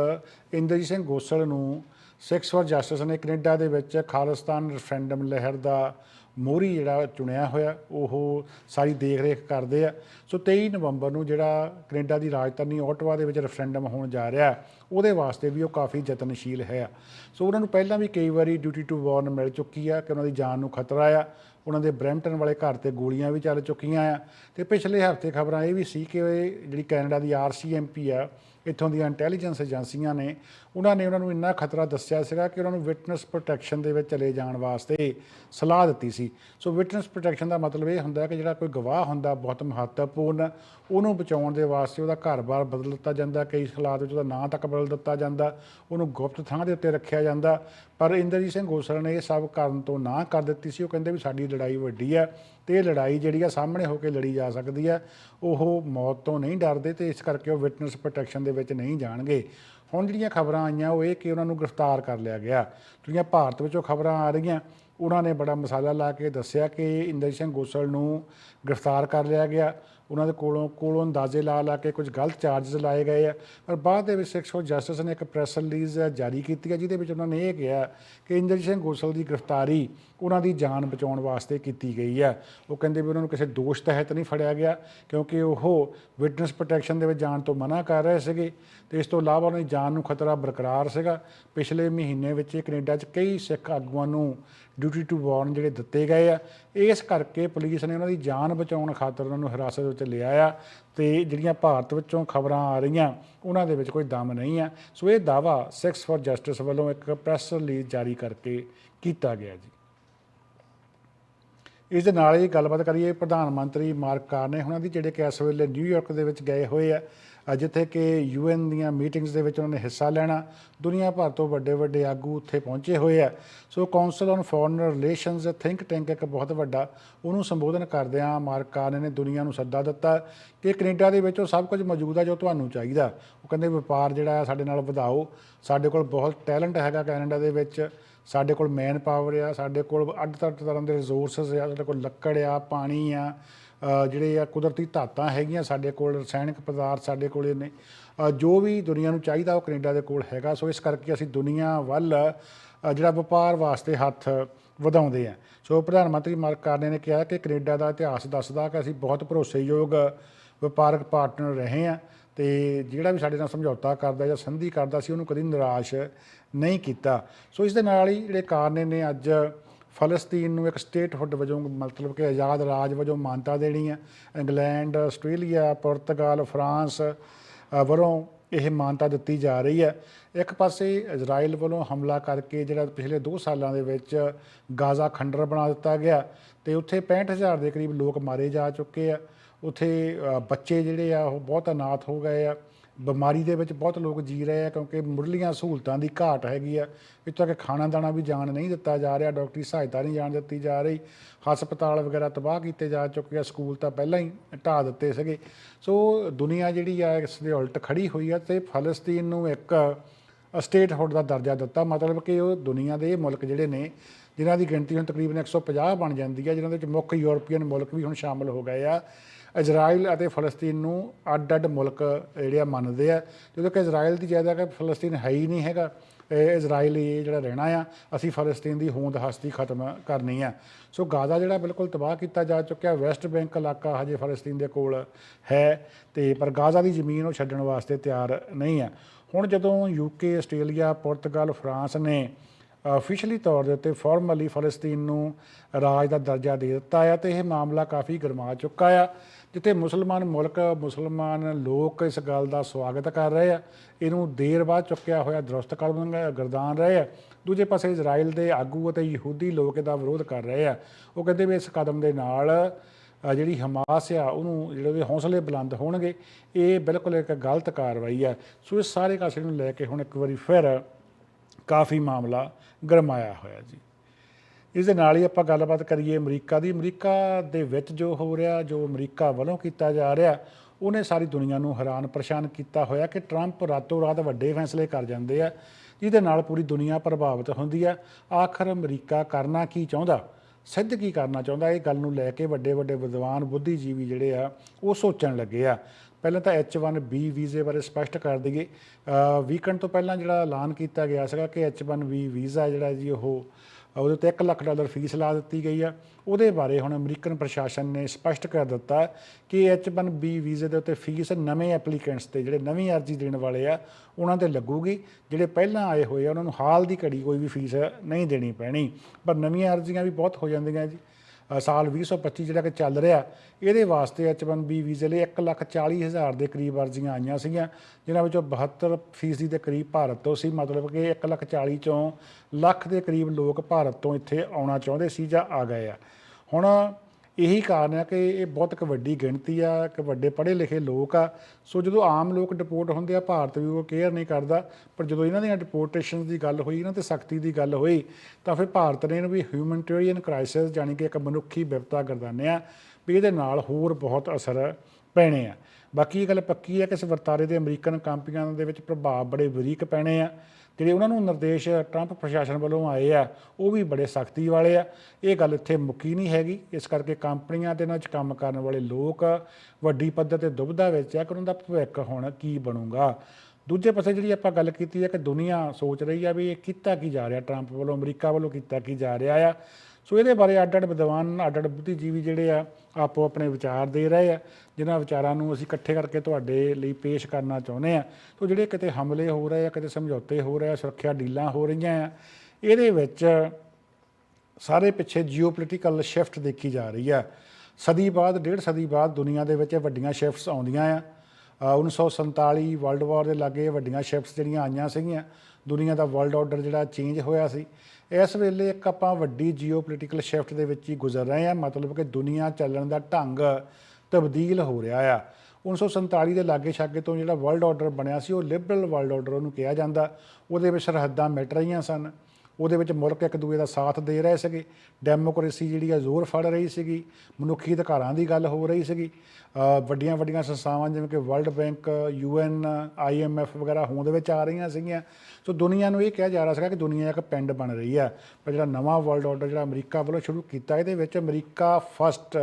ਇੰਦਰਜੀਤ ਸਿੰਘ ਗੋਸਲ ਨੂੰ ਸਿਕਸ ਫॉर ਜਸਟਿਸ ਨੇ ਕੈਨੇਡਾ ਦੇ ਵਿੱਚ ਖਾਲਿਸਤਾਨ ਰੈਫਰੈਂਡਮ ਲਹਿਰ ਦਾ ਮੋਹਰੀ ਜਿਹੜਾ ਚੁਣਿਆ ਹੋਇਆ, ਉਹ ਸਾਰੀ ਦੇਖ ਰੇਖ ਕਰਦੇ ਆ। ਸੋ 23 ਨਵੰਬਰ ਨੂੰ ਜਿਹੜਾ ਕੈਨੇਡਾ ਦੀ ਰਾਜਧਾਨੀ ਓਟਵਾ ਦੇ ਵਿੱਚ ਰੈਫਰੈਂਡਮ ਹੋਣ ਜਾ ਰਿਹਾ ਉਹਦੇ ਵਾਸਤੇ ਵੀ ਉਹ ਕਾਫੀ ਯਤਨਸ਼ੀਲ ਹੈ। ਸੋ ਉਹਨਾਂ ਨੂੰ ਪਹਿਲਾਂ ਵੀ ਕਈ ਵਾਰੀ ਡਿਊਟੀ ਟੂ ਵਾਰਨ ਮਿਲ ਚੁੱਕੀ ਆ ਕਿ ਉਹਨਾਂ ਦੀ ਜਾਨ ਨੂੰ ਖਤਰਾ ਆ। ਉਹਨਾਂ ਦੇ ਬ੍ਰੈਂਪਟਨ ਵਾਲੇ ਘਰ ਤੇ ਗੋਲੀਆਂ ਵੀ ਚੱਲ ਚੁੱਕੀਆਂ ਆ। ਤੇ ਪਿਛਲੇ ਹਫ਼ਤੇ ਖਬਰਾਂ ਇਹ ਵੀ ਸੀ ਕਿ ਇਹ ਜਿਹੜੀ ਕੈਨੇਡਾ ਦੀ ਆਰਸੀਐਮਪੀ ਆ, ਇੱਥੋਂ ਦੀਆਂ ਇੰਟੈਲੀਜੈਂਸ ਏਜੰਸੀਆਂ ਨੇ ਉਹਨਾਂ ਨੇ ਉਹਨਾਂ ਨੂੰ ਇੰਨਾ ਖਤਰਾ ਦੱਸਿਆ ਸੀਗਾ ਕਿ ਉਹਨਾਂ ਨੂੰ ਵਿਟਨੈਸ ਪ੍ਰੋਟੈਕਸ਼ਨ ਦੇ ਵਿੱਚ ਚਲੇ ਜਾਣ ਵਾਸਤੇ ਸਲਾਹ ਦਿੱਤੀ ਸੀ। ਸੋ ਵਿਟਨੈਸ ਪ੍ਰੋਟੈਕਸ਼ਨ ਦਾ ਮਤਲਬ ਇਹ ਹੁੰਦਾ ਕਿ ਜਿਹੜਾ ਕੋਈ ਗਵਾਹ ਹੁੰਦਾ ਬਹੁਤ ਮਹੱਤਵਪੂਰਨ, ਉਹਨੂੰ ਬਚਾਉਣ ਦੇ ਵਾਸਤੇ ਉਹਦਾ ਘਰ-ਬਾਰ ਬਦਲ ਦਿੱਤਾ ਜਾਂਦਾ, ਕਈ ਹਾਲਾਤ ਵਿੱਚ ਉਹਦਾ ਨਾਂ ਤੱਕ ਬਦਲ ਦਿੱਤਾ ਜਾਂਦਾ, ਉਹਨੂੰ ਗੁਪਤ ਥਾਂ ਦੇ ਉੱਤੇ ਰੱਖਿਆ ਜਾਂਦਾ। ਪਰ ਇੰਦਰਜੀਤ ਸਿੰਘ ਗੋਸਲ ਨੇ ਇਹ ਸਭ ਕਰਨ ਤੋਂ ਨਾ ਕਰ ਦਿੱਤੀ ਸੀ। ਉਹ ਕਹਿੰਦੇ ਵੀ ਸਾਡੀ ਲੜਾਈ ਵੱਡੀ ਹੈ ਤੇ ਇਹ ਲੜਾਈ ਜਿਹੜੀ ਆ ਸਾਹਮਣੇ ਹੋ ਕੇ ਲੜੀ ਜਾ ਸਕਦੀ ਹੈ। ਉਹ ਮੌਤ ਤੋਂ ਨਹੀਂ ਡਰਦੇ ਤੇ ਇਸ ਕਰਕੇ ਉਹ ਵਿਟਨੈਸ ਪ੍ਰੋਟੈਕਸ਼ਨ ਦੇ ਵਿੱਚ ਨਹੀਂ ਜਾਣਗੇ। ਹੁਣ ਜਿਹੜੀਆਂ ਖਬਰਾਂ ਆਈਆਂ, ਉਹ ਇਹ ਕਿ ਉਹਨਾਂ ਨੂੰ ਗ੍ਰਿਫਤਾਰ ਕਰ ਲਿਆ ਗਿਆ। ਜਿਹੜੀਆਂ ਭਾਰਤ ਵਿੱਚੋਂ ਖਬਰਾਂ ਆ ਰਹੀਆਂ, ਉਹਨਾਂ ਨੇ ਬੜਾ ਮਸਾਲਾ ਲਾ ਕੇ ਦੱਸਿਆ ਕਿ ਇੰਦਰ ਸਿੰਘ ਗੋਸਲ ਨੂੰ ਗ੍ਰਿਫਤਾਰ ਕਰ ਲਿਆ ਗਿਆ। ਉਹਨਾਂ ਦੇ ਕੋਲੋਂ ਕੋਲੋਂ ਅੰਦਾਜ਼ੇ ਲਾ ਲਾ ਕੇ ਕੁਝ ਗਲਤ ਚਾਰजेस ਲਾਏ ਗਏ ਆ। ਪਰ ਬਾਅਦ ਦੇ ਵਿੱਚ ਸਿਕਸ ਫੋਰ ਜਸਟਿਸ ਨੇ ਇੱਕ ਪ੍ਰੈਸ ਰਿਲੀਜ਼ ਜਾਰੀ ਕੀਤੀ ਹੈ, ਜਿਹਦੇ ਵਿੱਚ ਉਹਨਾਂ ਨੇ ਇਹ ਕਿਹਾ ਕਿ ਇੰਦਰ ਸਿੰਘ ਗੋਸਲ ਦੀ ਗ੍ਰਿਫਤਾਰੀ ਉਹਨਾਂ ਦੀ ਜਾਨ ਬਚਾਉਣ ਵਾਸਤੇ ਕੀਤੀ ਗਈ ਹੈ। ਉਹ ਕਹਿੰਦੇ ਵੀ ਉਹਨਾਂ ਨੂੰ ਕਿਸੇ ਦੋਸ਼ ਤਹਿਤ ਨਹੀਂ ਫੜਿਆ ਗਿਆ, ਕਿਉਂਕਿ ਉਹ ਵਿਟਨੈਸ ਪ੍ਰੋਟੈਕਸ਼ਨ ਦੇ ਵਿੱਚ ਜਾਣ ਤੋਂ ਮਨਾ ਕਰ ਰਹੇ ਸੀਗੇ ਤੇ ਇਸ ਤੋਂ ਇਲਾਵਾ ਉਹਨਾਂ ਦੀ ਜਾਨ ਨੂੰ ਖਤਰਾ ਬਰਕਰਾਰ ਸੀਗਾ। ਪਿਛਲੇ ਮਹੀਨੇ ਵਿੱਚ ਇਹ ਕੈਨੇਡਾ 'ਚ ਕਈ ਸਿੱਖ ਆਗੂਆਂ ਨੂੰ ਡਿਊਟੀ ਟੂ ਵਾਰਨ ਜਿਹੜੇ ਦਿੱਤੇ ਗਏ ਆ, ਇਸ ਕਰਕੇ ਪੁਲਿਸ ਨੇ ਉਹਨਾਂ ਦੀ ਜਾਨ ਬਚਾਉਣ ਖਾਤਰ ਉਹਨਾਂ ਨੂੰ ਹਿਰਾਸਤ ਵਿੱਚ ਲਿਆ ਆ ਤੇ ਜਿਹੜੀਆਂ ਭਾਰਤ ਵਿੱਚੋਂ ਖਬਰਾਂ ਆ ਰਹੀਆਂ, ਉਹਨਾਂ ਦੇ ਵਿੱਚ ਕੋਈ ਦਮ ਨਹੀਂ ਆ। ਸੋ ਇਹ ਦਾਵਾ ਸਿਕਸ ਫॉर ਜਸਟਿਸ ਵੱਲੋਂ ਇੱਕ ਪ੍ਰੈਸ ਰਿਲੀਜ਼ ਜਾਰੀ ਕਰਕੇ ਕੀਤਾ ਗਿਆ ਜੀ। ਇਸ ਦੇ ਨਾਲ ਹੀ ਗੱਲਬਾਤ ਕਰੀਏ, ਪ੍ਰਧਾਨ ਮੰਤਰੀ ਮਾਰਕ ਕਾਰ ਨੇ ਉਹਨਾਂ ਦੀ, ਜਿਹੜੇ ਕਿ ਇਸ ਵੇਲੇ ਨਿਊਯਾਰਕ ਦੇ ਵਿੱਚ ਗਏ ਹੋਏ ਆ ਜਿੱਥੇ ਕਿ ਯੂਐਨ ਦੀਆਂ ਮੀਟਿੰਗਸ ਦੇ ਵਿੱਚ ਉਹਨਾਂ ਨੇ ਹਿੱਸਾ ਲੈਣਾ। ਦੁਨੀਆ ਭਰ ਤੋਂ ਵੱਡੇ ਵੱਡੇ ਆਗੂ ਉੱਥੇ ਪਹੁੰਚੇ ਹੋਏ ਆ। So council on foreign relations think tank ਇੱਕ ਬਹੁਤ ਵੱਡਾ, ਉਹਨੂੰ ਸੰਬੋਧਨ ਕਰਦਿਆਂ ਮਾਰਕ ਕਾਰਨੇ ਨੇ ਦੁਨੀਆ ਨੂੰ ਸੱਦਾ ਦਿੱਤਾ ਕਿ ਕੈਨੇਡਾ ਦੇ ਵਿੱਚ ਉਹ ਸਭ ਕੁਝ ਮੌਜੂਦ ਆ ਜੋ ਤੁਹਾਨੂੰ ਚਾਹੀਦਾ। ਉਹ ਕਹਿੰਦੇ ਵਪਾਰ ਜਿਹੜਾ ਆ ਸਾਡੇ ਨਾਲ ਵਧਾਓ। ਸਾਡੇ ਕੋਲ ਬਹੁਤ ਟੈਲੈਂਟ ਹੈਗਾ ਕੈਨੇਡਾ ਦੇ ਵਿੱਚ। ਸਾਡੇ ਕੋਲ ਮੈਨ ਪਾਵਰ ਆ, ਸਾਡੇ ਕੋਲ ਅੱਡ ਅੱਡ ਤਰ੍ਹਾਂ ਦੇ ਰਿਸੋਰਸਸ ਆ, ਸਾਡੇ ਕੋਲ ਲੱਕੜ ਆ, ਪਾਣੀ ਆ। ਜਿਹੜੇ ਆ ਕੁਦਰਤੀ ਧਾਤਾਂ ਹੈਗੀਆਂ ਸਾਡੇ ਕੋਲ, ਰਸਾਇਣਿਕ ਪਦਾਰਥ ਸਾਡੇ ਕੋਲੇ ਨੇ। ਜੋ ਵੀ ਦੁਨੀਆ ਨੂੰ ਚਾਹੀਦਾ ਉਹ ਕੈਨੇਡਾ ਦੇ ਕੋਲ ਹੈਗਾ। ਸੋ ਇਸ ਕਰਕੇ ਅਸੀਂ ਦੁਨੀਆ ਵੱਲ ਜਿਹੜਾ ਵਪਾਰ ਵਾਸਤੇ ਹੱਥ ਵਧਾਉਂਦੇ ਆ। ਸੋ ਪ੍ਰਧਾਨ ਮੰਤਰੀ ਮਾਰਕ ਕਾਰਨੇ ਨੇ ਕਿਹਾ ਕਿ ਕੈਨੇਡਾ ਦਾ ਇਤਿਹਾਸ ਦੱਸਦਾ ਕਿ ਅਸੀਂ ਬਹੁਤ ਭਰੋਸੇਯੋਗ ਵਪਾਰਕ ਪਾਰਟਨਰ ਰਹੇ ਆ ਤੇ ਜਿਹੜਾ ਵੀ ਸਾਡੇ ਨਾਲ ਸਮਝੌਤਾ ਕਰਦਾ ਜਾਂ ਸੰਧੀ ਕਰਦਾ ਸੀ ਉਹਨੂੰ ਕਦੀ ਨਿਰਾਸ਼ ਨਹੀਂ ਕੀਤਾ। ਸੋ ਇਸ ਦੇ ਨਾਲ ਹੀ ਜਿਹੜੇ ਕਾਰਨੇ ਨੇ ਅੱਜ ਫਲਸਤੀਨ ਨੂੰ ਇੱਕ ਸਟੇਟਹੁੱਡ ਵਜੋਂ ਮਤਲਬ ਕਿ ਆਜ਼ਾਦ ਰਾਜ ਵਜੋਂ ਮਾਨਤਾ ਦੇਣੀ ਹੈ। ਇੰਗਲੈਂਡ, ਆਸਟ੍ਰੇਲੀਆ, ਪੁਰਤਗਾਲ, ਫਰਾਂਸ ਵੱਲੋਂ ਇਹ ਮਾਨਤਾ ਦਿੱਤੀ ਜਾ ਰਹੀ ਹੈ। ਇੱਕ ਪਾਸੇ ਇਜ਼ਰਾਈਲ ਵੱਲੋਂ ਹਮਲਾ ਕਰਕੇ ਜਿਹੜਾ ਪਿਛਲੇ 2 ਸਾਲਾਂ ਦੇ ਵਿੱਚ ਗਾਜ਼ਾ ਖੰਡਰ ਬਣਾ ਦਿੱਤਾ ਗਿਆ ਤੇ ਉੱਥੇ 65000 ਦੇ ਕਰੀਬ ਲੋਕ ਮਾਰੇ ਜਾ ਚੁੱਕੇ ਆ। ਉੱਥੇ ਬੱਚੇ ਜਿਹੜੇ ਆ ਉਹ ਬਹੁਤ ਅਨਾਥ ਹੋ ਗਏ ਆ। ਬਿਮਾਰੀ ਦੇ ਵਿੱਚ ਬਹੁਤ ਲੋਕ ਜੀ ਰਹੇ ਆ ਕਿਉਂਕਿ ਮੁੱਢਲੀਆਂ ਸਹੂਲਤਾਂ ਦੀ ਘਾਟ ਹੈਗੀ ਆ। ਇੱਥੋਂ ਤੱਕ ਖਾਣਾ ਦਾਣਾ ਵੀ ਜਾਣ ਨਹੀਂ ਦਿੱਤਾ ਜਾ ਰਿਹਾ, ਡਾਕਟਰੀ ਸਹਾਇਤਾ ਨਹੀਂ ਜਾਣ ਦਿੱਤੀ ਜਾ ਰਹੀ। ਹਸਪਤਾਲ ਵਗੈਰਾ ਤਬਾਹ ਕੀਤੇ ਜਾ ਚੁੱਕੇ ਆ, ਸਕੂਲ ਤਾਂ ਪਹਿਲਾਂ ਹੀ ਢਾਹ ਦਿੱਤੇ ਸੀਗੇ। ਸੋ ਦੁਨੀਆ ਜਿਹੜੀ ਆ, ਇਸ ਦੇ ਉਲਟ ਖੜੀ ਹੋਈ ਆ ਤੇ ਫਲਸਤੀਨ ਨੂੰ ਇੱਕ ਸਟੇਟਹੁੱਡ ਦਾ ਦਰਜਾ ਦਿੱਤਾ। ਮਤਲਬ ਕਿ ਉਹ ਦੁਨੀਆ ਦੇ ਇਹ ਮੁਲਕ ਜਿਹੜੇ ਨੇ, ਜਿਨ੍ਹਾਂ ਦੀ ਗਿਣਤੀ ਹੁਣ ਤਕਰੀਬਨ 150 ਬਣ ਜਾਂਦੀ ਹੈ ਜਿਨ੍ਹਾਂ ਦੇ ਵਿੱਚ ਮੁੱਖ ਯੂਰਪੀਅਨ ਮੁਲਕ ਵੀ ਹੁਣ ਸ਼ਾਮਲ ਹੋ ਗਏ ਆ। ਇਜ਼ਰਾਈਲ ਅਤੇ ਫਲਸਤੀਨ ਨੂੰ ਅੱਡ-ਅੱਡ ਮੁਲਕ ਜਿਹੜੇ ਆ ਮੰਨਦੇ ਆ। ਜਦੋਂ ਕਿ ਇਜ਼ਰਾਈਲ ਦੀ ਜ਼ਿਆਦਾ ਕਿ ਫਲਸਤੀਨ ਹੈ ਹੀ ਨਹੀਂ ਹੈਗਾ, ਇਹ ਇਜ਼ਰਾਈਲ ਇਹ ਜਿਹੜਾ ਰਹਿਣਾ ਆ, ਅਸੀਂ ਫਲਸਤੀਨ ਦੀ ਹੋਂਦ ਹਸਤੀ ਖਤਮ ਕਰਨੀ ਆ। ਸੋ ਗਾਜ਼ਾ ਜਿਹੜਾ ਬਿਲਕੁਲ ਤਬਾਹ ਕੀਤਾ ਜਾ ਚੁੱਕਿਆ, ਵੈਸਟ ਬੈਂਕ ਇਲਾਕਾ ਹਜੇ ਫਲਸਤੀਨ ਦੇ ਕੋਲ ਹੈ ਤੇ ਪਰ ਗਾਜ਼ਾ ਦੀ ਜ਼ਮੀਨ ਉਹ ਛੱਡਣ ਵਾਸਤੇ ਤਿਆਰ ਨਹੀਂ ਆ। ਹੁਣ ਜਦੋਂ ਯੂਕੇ ਆਸਟ੍ਰੇਲੀਆ, ਪੁਰਤਗਾਲ, ਫਰਾਂਸ ਨੇ ਅਫੀਸ਼ੀਅਲੀ ਤੌਰ ਦੇ ਉੱਤੇ ਫਾਰਮਲੀ ਫਲਸਤੀਨ ਨੂੰ ਰਾਜ ਦਾ ਦਰਜਾ ਦੇ ਦਿੱਤਾ ਆ ਤੇ ਇਹ ਮਾਮਲਾ ਕਾਫੀ ਗਰਮਾ ਚੁੱਕਾ ਆ। ਜਿੱਥੇ ਮੁਸਲਮਾਨ ਮੁਲਕ, ਮੁਸਲਮਾਨ ਲੋਕ ਇਸ ਗੱਲ ਦਾ ਸਵਾਗਤ ਕਰ ਰਹੇ ਆ। ਇਹਨੂੰ ਦੇਰ ਬਾਅਦ ਚੁੱਕਿਆ ਹੋਇਆ ਦਰੁਸਤ ਕਦਮ ਗਰਦਾਨ ਰਹੇ ਆ। ਦੂਜੇ ਪਾਸੇ ਇਜ਼ਰਾਈਲ ਦੇ ਆਗੂ ਅਤੇ ਯਹੂਦੀ ਲੋਕ ਇਹਦਾ ਵਿਰੋਧ ਕਰ ਰਹੇ ਆ। ਉਹ ਕਹਿੰਦੇ ਵੀ ਇਸ ਕਦਮ ਦੇ ਨਾਲ ਜਿਹੜੀ ਹਮਾਸ ਆ, ਉਹਨੂੰ ਜਿਹੜੇ ਉਹਦੇ ਹੌਸਲੇ ਬੁਲੰਦ ਹੋਣਗੇ। ਇਹ ਬਿਲਕੁਲ ਇੱਕ ਗਲਤ ਕਾਰਵਾਈ ਆ। ਸੋ ਇਸ ਸਾਰੇ ਕਾਸੇ ਨੂੰ ਲੈ ਕੇ ਹੁਣ ਇੱਕ ਵਾਰੀ ਫਿਰ ਕਾਫੀ ਮਾਮਲਾ ਗਰਮਾਇਆ ਹੋਇਆ ਜੀ। ਇਸ ਦੇ ਨਾਲ ਹੀ ਆਪਾਂ ਗੱਲਬਾਤ ਕਰੀਏ ਅਮਰੀਕਾ ਦੀ। ਅਮਰੀਕਾ ਦੇ ਵਿੱਚ ਜੋ ਹੋ ਰਿਹਾ, ਜੋ ਅਮਰੀਕਾ ਵੱਲੋਂ ਕੀਤਾ ਜਾ ਰਿਹਾ, ਉਹਨੇ ਸਾਰੀ ਦੁਨੀਆ ਨੂੰ ਹੈਰਾਨ ਪਰੇਸ਼ਾਨ ਕੀਤਾ ਹੋਇਆ ਕਿ ਟਰੰਪ ਰਾਤੋਂ ਰਾਤ ਵੱਡੇ ਫੈਸਲੇ ਕਰ ਜਾਂਦੇ ਆ। ਜਿਹਦੇ ਨਾਲ ਪੂਰੀ ਦੁਨੀਆ ਪ੍ਰਭਾਵਿਤ ਹੁੰਦੀ ਆ। ਆਖਰ ਅਮਰੀਕਾ ਕਰਨਾ ਕੀ ਚਾਹੁੰਦਾ? ਸਿੱਧ ਕੀ ਕਰਨਾ ਚਾਹੁੰਦਾ? ਇਹ ਗੱਲ ਨੂੰ ਲੈ ਕੇ ਵੱਡੇ ਵੱਡੇ ਵਿਦਵਾਨ, ਬੁੱਧੀਜੀਵੀ ਜਿਹੜੇ ਆ, ਉਹ ਸੋਚਣ ਲੱਗੇ ਆ। ਪਹਿਲਾਂ ਤਾਂ H1B ਵੀਜ਼ੇ ਬਾਰੇ ਸਪਸ਼ਟ ਕਰ ਦਈਏ। ਵੀਕਐਂਡ ਤੋਂ ਪਹਿਲਾਂ ਜਿਹੜਾ ਐਲਾਨ ਕੀਤਾ ਗਿਆ ਸੀਗਾ ਕਿ H1B ਵੀਜ਼ਾ ਜਿਹੜਾ ਜੀ ਉਹ ਉਹਦੇ ਤੇ 1 ਲੱਖ ਡਾਲਰ ਫੀਸ ਲਾ ਦਿੱਤੀ ਗਈ ਆ। ਉਹਦੇ ਬਾਰੇ ਹੁਣ ਅਮਰੀਕਨ ਪ੍ਰਸ਼ਾਸਨ ਨੇ ਸਪਸ਼ਟ ਕਰ ਦਿੱਤਾ ਕਿ H1B ਵੀਜ਼ੇ ਦੇ ਉੱਤੇ ਫੀਸ ਨਵੇਂ ਐਪਲੀਕੈਂਟਸ ਤੇ ਜਿਹੜੇ ਨਵੀਂ ਅਰਜ਼ੀ ਦੇਣ ਵਾਲੇ ਆ, ਉਹਨਾਂ ਤੇ ਲੱਗੂਗੀ। ਜਿਹੜੇ ਪਹਿਲਾਂ ਆਏ ਹੋਏ ਆ, ਉਹਨਾਂ ਨੂੰ ਹਾਲ ਦੀ ਘੜੀ ਕੋਈ ਵੀ ਫੀਸ ਨਹੀਂ ਦੇਣੀ ਪੈਣੀ। ਪਰ ਨਵੀਆਂ ਅਰਜ਼ੀਆਂ ਵੀ ਬਹੁਤ ਹੋ ਜਾਂਦੀਆਂ ਜੀ। ਸਾਲ 2025 ਜਿਹੜਾ ਕਿ ਚੱਲ ਰਿਹਾ, ਇਹਦੇ ਵਾਸਤੇ H1B ਵੀਜ਼ੇ ਲਈ 140000 ਦੇ ਕਰੀਬ ਅਰਜ਼ੀਆਂ ਆਈਆਂ ਸੀਗੀਆਂ, ਜਿਨ੍ਹਾਂ ਵਿੱਚੋਂ 72 ਫੀਸਦੀ ਦੇ ਕਰੀਬ ਭਾਰਤ ਤੋਂ ਸੀ, ਮਤਲਬ ਕਿ 140 ਚੋਂ ਲੱਖ ਦੇ ਕਰੀਬ ਲੋਕ ਭਾਰਤ ਤੋਂ ਇੱਥੇ ਆਉਣਾ ਚਾਹੁੰਦੇ ਸੀ ਜਾਂ ਆ ਗਏ ਆ। ਹੁਣ ਇਹੀ ਕਾਰਨ ਹੈ ਕਿ ਇਹ ਬਹੁਤ ਇੱਕ ਵੱਡੀ ਗਿਣਤੀ ਆ ਇੱਕ ਵੱਡੇ ਪੜ੍ਹੇ ਲਿਖੇ ਲੋਕ ਆ। ਸੋ ਜਦੋਂ ਆਮ ਲੋਕ ਡਿਪੋਰਟ ਹੁੰਦੇ ਆ, ਭਾਰਤ ਵੀ ਉਹ ਕੇਅਰ ਨਹੀਂ ਕਰਦਾ। ਪਰ ਜਦੋਂ ਇਹਨਾਂ ਦੀਆਂ ਡਿਪੋਰਟੇਸ਼ਨ ਦੀ ਗੱਲ ਹੋਈ, ਇਹਨਾਂ ਤੇ ਸਖਤੀ ਦੀ ਗੱਲ ਹੋਈ, ਤਾਂ ਫਿਰ ਭਾਰਤ ਨੇ ਇਹਨੂੰ ਵੀ ਹਿਊਮਨਿਟੇਰੀਅਨ ਕ੍ਰਾਈਸਿਸ ਜਾਣੀ ਕਿ ਇੱਕ ਮਨੁੱਖੀ ਵਿਪਤਾ ਗਰਦਾਨਿਆ ਵੀ ਇਹਦੇ ਨਾਲ ਹੋਰ ਬਹੁਤ ਅਸਰ ਪੈਣੇ ਆ। ਬਾਕੀ ਇਹ ਗੱਲ ਪੱਕੀ ਹੈ ਕਿ ਇਸ ਵਰਤਾਰੇ ਦੇ ਅਮਰੀਕਨ ਕੰਪਨੀਆਂ ਦੇ ਵਿੱਚ ਪ੍ਰਭਾਵ ਬੜੇ ਬਰੀਕ ਪੈਣੇ ਆ। ਜਿਹੜੇ ਉਹਨਾਂ ਨੂੰ ਨਿਰਦੇਸ਼ ਟਰੰਪ ਪ੍ਰਸ਼ਾਸਨ ਵੱਲੋਂ ਆਏ ਆ, ਉਹ ਵੀ ਬੜੇ ਸਖਤੀ ਵਾਲੇ ਆ। ਇਹ ਗੱਲ ਇੱਥੇ ਮੁੱਕੀ ਨਹੀਂ ਹੈਗੀ। ਇਸ ਕਰਕੇ ਕੰਪਨੀਆਂ ਦੇ ਨਾਲ ਕੰਮ ਕਰਨ ਵਾਲੇ ਲੋਕ ਵੱਡੀ ਪੱਧਰ ਤੇ ਦੁਬਿਧਾ ਵਿੱਚ ਆ, ਕਿ ਉਹਨਾਂ ਦਾ ਭਵਿੱਖ ਹੁਣ ਕੀ ਬਣੂਗਾ। ਦੂਜੇ ਪਾਸੇ ਜਿਹੜੀ ਆਪਾਂ ਗੱਲ ਕੀਤੀ ਹੈ ਕਿ ਦੁਨੀਆ ਸੋਚ ਰਹੀ ਆ ਵੀ ਇਹ ਕੀਤਾ ਕੀ ਜਾ ਰਿਹਾ ਟਰੰਪ ਵੱਲੋਂ, ਅਮਰੀਕਾ ਵੱਲੋਂ ਕੀਤਾ ਕੀ ਜਾ ਰਿਹਾ ਆ। ਸੋ ਇਹਦੇ ਬਾਰੇ ਅੱਡ-ਅੱਡ ਵਿਦਵਾਨ ਅੱਡ-ਅੱਡ ਬੁੱਧੀਜੀਵੀ ਜਿਹੜੇ ਆ ਆਪੋ ਆਪਣੇ ਵਿਚਾਰ ਦੇ ਰਹੇ ਆ ਜਿਨ੍ਹਾਂ ਵਿਚਾਰਾਂ ਨੂੰ ਅਸੀਂ ਇਕੱਠੇ ਕਰਕੇ ਤੁਹਾਡੇ ਲਈ ਪੇਸ਼ ਕਰਨਾ ਚਾਹੁੰਦੇ ਆ। ਸੋ ਜਿਹੜੇ ਕਿਤੇ ਹਮਲੇ ਹੋ ਰਹੇ ਆ ਕਿਤੇ ਸਮਝੌਤੇ ਹੋ ਰਹੇ ਆ ਸੁਰੱਖਿਆ ਡੀਲਾਂ ਹੋ ਰਹੀਆਂ ਆ ਇਹਦੇ ਵਿੱਚ ਸਾਰੇ ਪਿੱਛੇ ਜੀਓਪੋਲਿਟੀਕਲ ਸ਼ਿਫਟ ਦੇਖੀ ਜਾ ਰਹੀ ਆ। ਸਦੀ ਬਾਅਦ ਡੇਢ ਸਦੀ ਬਾਅਦ ਦੁਨੀਆ ਦੇ ਵਿੱਚ ਵੱਡੀਆਂ ਸ਼ਿਫਟਸ ਆਉਂਦੀਆਂ ਆ। ਅ, 1947 ਵਰਲਡ ਵਾਰ ਦੇ ਲਾਗੇ ਵੱਡੀਆਂ ਸ਼ਿਫਟਸ ਜਿਹੜੀਆਂ ਆਈਆਂ ਸੀਗੀਆਂ ਦੁਨੀਆ ਦਾ ਵਰਲਡ ਆਰਡਰ ਜਿਹੜਾ ਚੇਂਜ ਹੋਇਆ ਸੀ। ਇਸ ਵੇਲੇ ਇੱਕ ਆਪਾਂ ਵੱਡੀ ਜੀਓਪੋਲਿਟੀਕਲ ਸ਼ਿਫਟ ਦੇ ਵਿੱਚ ਹੀ ਗੁਜ਼ਰ ਰਹੇ ਹਾਂ। ਮਤਲਬ ਕਿ ਦੁਨੀਆ ਚੱਲਣ ਦਾ ਢੰਗ ਤਬਦੀਲ ਹੋ ਰਿਹਾ ਆ। 1947 ਦੇ ਲਾਗੇ ਛਾਗੇ ਤੋਂ ਜਿਹੜਾ ਵਰਲਡ ਆਰਡਰ ਬਣਿਆ ਸੀ, ਉਹ ਲਿਬਰਲ ਵਰਲਡ ਆਰਡਰ ਉਹਨੂੰ ਕਿਹਾ ਜਾਂਦਾ। ਉਹਦੇ ਵਿੱਚ ਸਰਹੱਦਾਂ ਮਿਟ ਰਹੀਆਂ ਸਨ। ਉਹਦੇ ਵਿੱਚ ਮੁਲਕ ਇੱਕ ਦੂਏ ਦਾ ਸਾਥ ਦੇ ਰਹੇ ਸੀਗੇ। ਡੈਮੋਕ੍ਰੇਸੀ ਜਿਹੜੀ ਆ ਜ਼ੋਰ ਫੜ ਰਹੀ ਸੀਗੀ। ਮਨੁੱਖੀ ਅਧਿਕਾਰਾਂ ਦੀ ਗੱਲ ਹੋ ਰਹੀ ਸੀਗੀ। ਵੱਡੀਆਂ ਵੱਡੀਆਂ ਸੰਸਥਾਵਾਂ ਜਿਵੇਂ ਕਿ ਵਰਲਡ ਬੈਂਕ ਯੂਐਨ ਆਈਐਮਐਫ ਵਗੈਰਾ ਹੋਂਦ ਵਿੱਚ ਆ ਰਹੀਆਂ ਸੀਗੀਆਂ। ਸੋ ਦੁਨੀਆ ਨੂੰ ਇਹ ਕਿਹਾ ਜਾ ਰਿਹਾ ਸੀਗਾ ਕਿ ਦੁਨੀਆ ਇੱਕ ਪਿੰਡ ਬਣ ਰਹੀ ਆ। ਪਰ ਜਿਹੜਾ ਨਵਾਂ ਵਰਲਡ ਆਰਡਰ ਜਿਹੜਾ ਅਮਰੀਕਾ ਵੱਲੋਂ ਸ਼ੁਰੂ ਕੀਤਾ, ਇਹਦੇ ਵਿੱਚ ਅਮਰੀਕਾ ਫਸਟ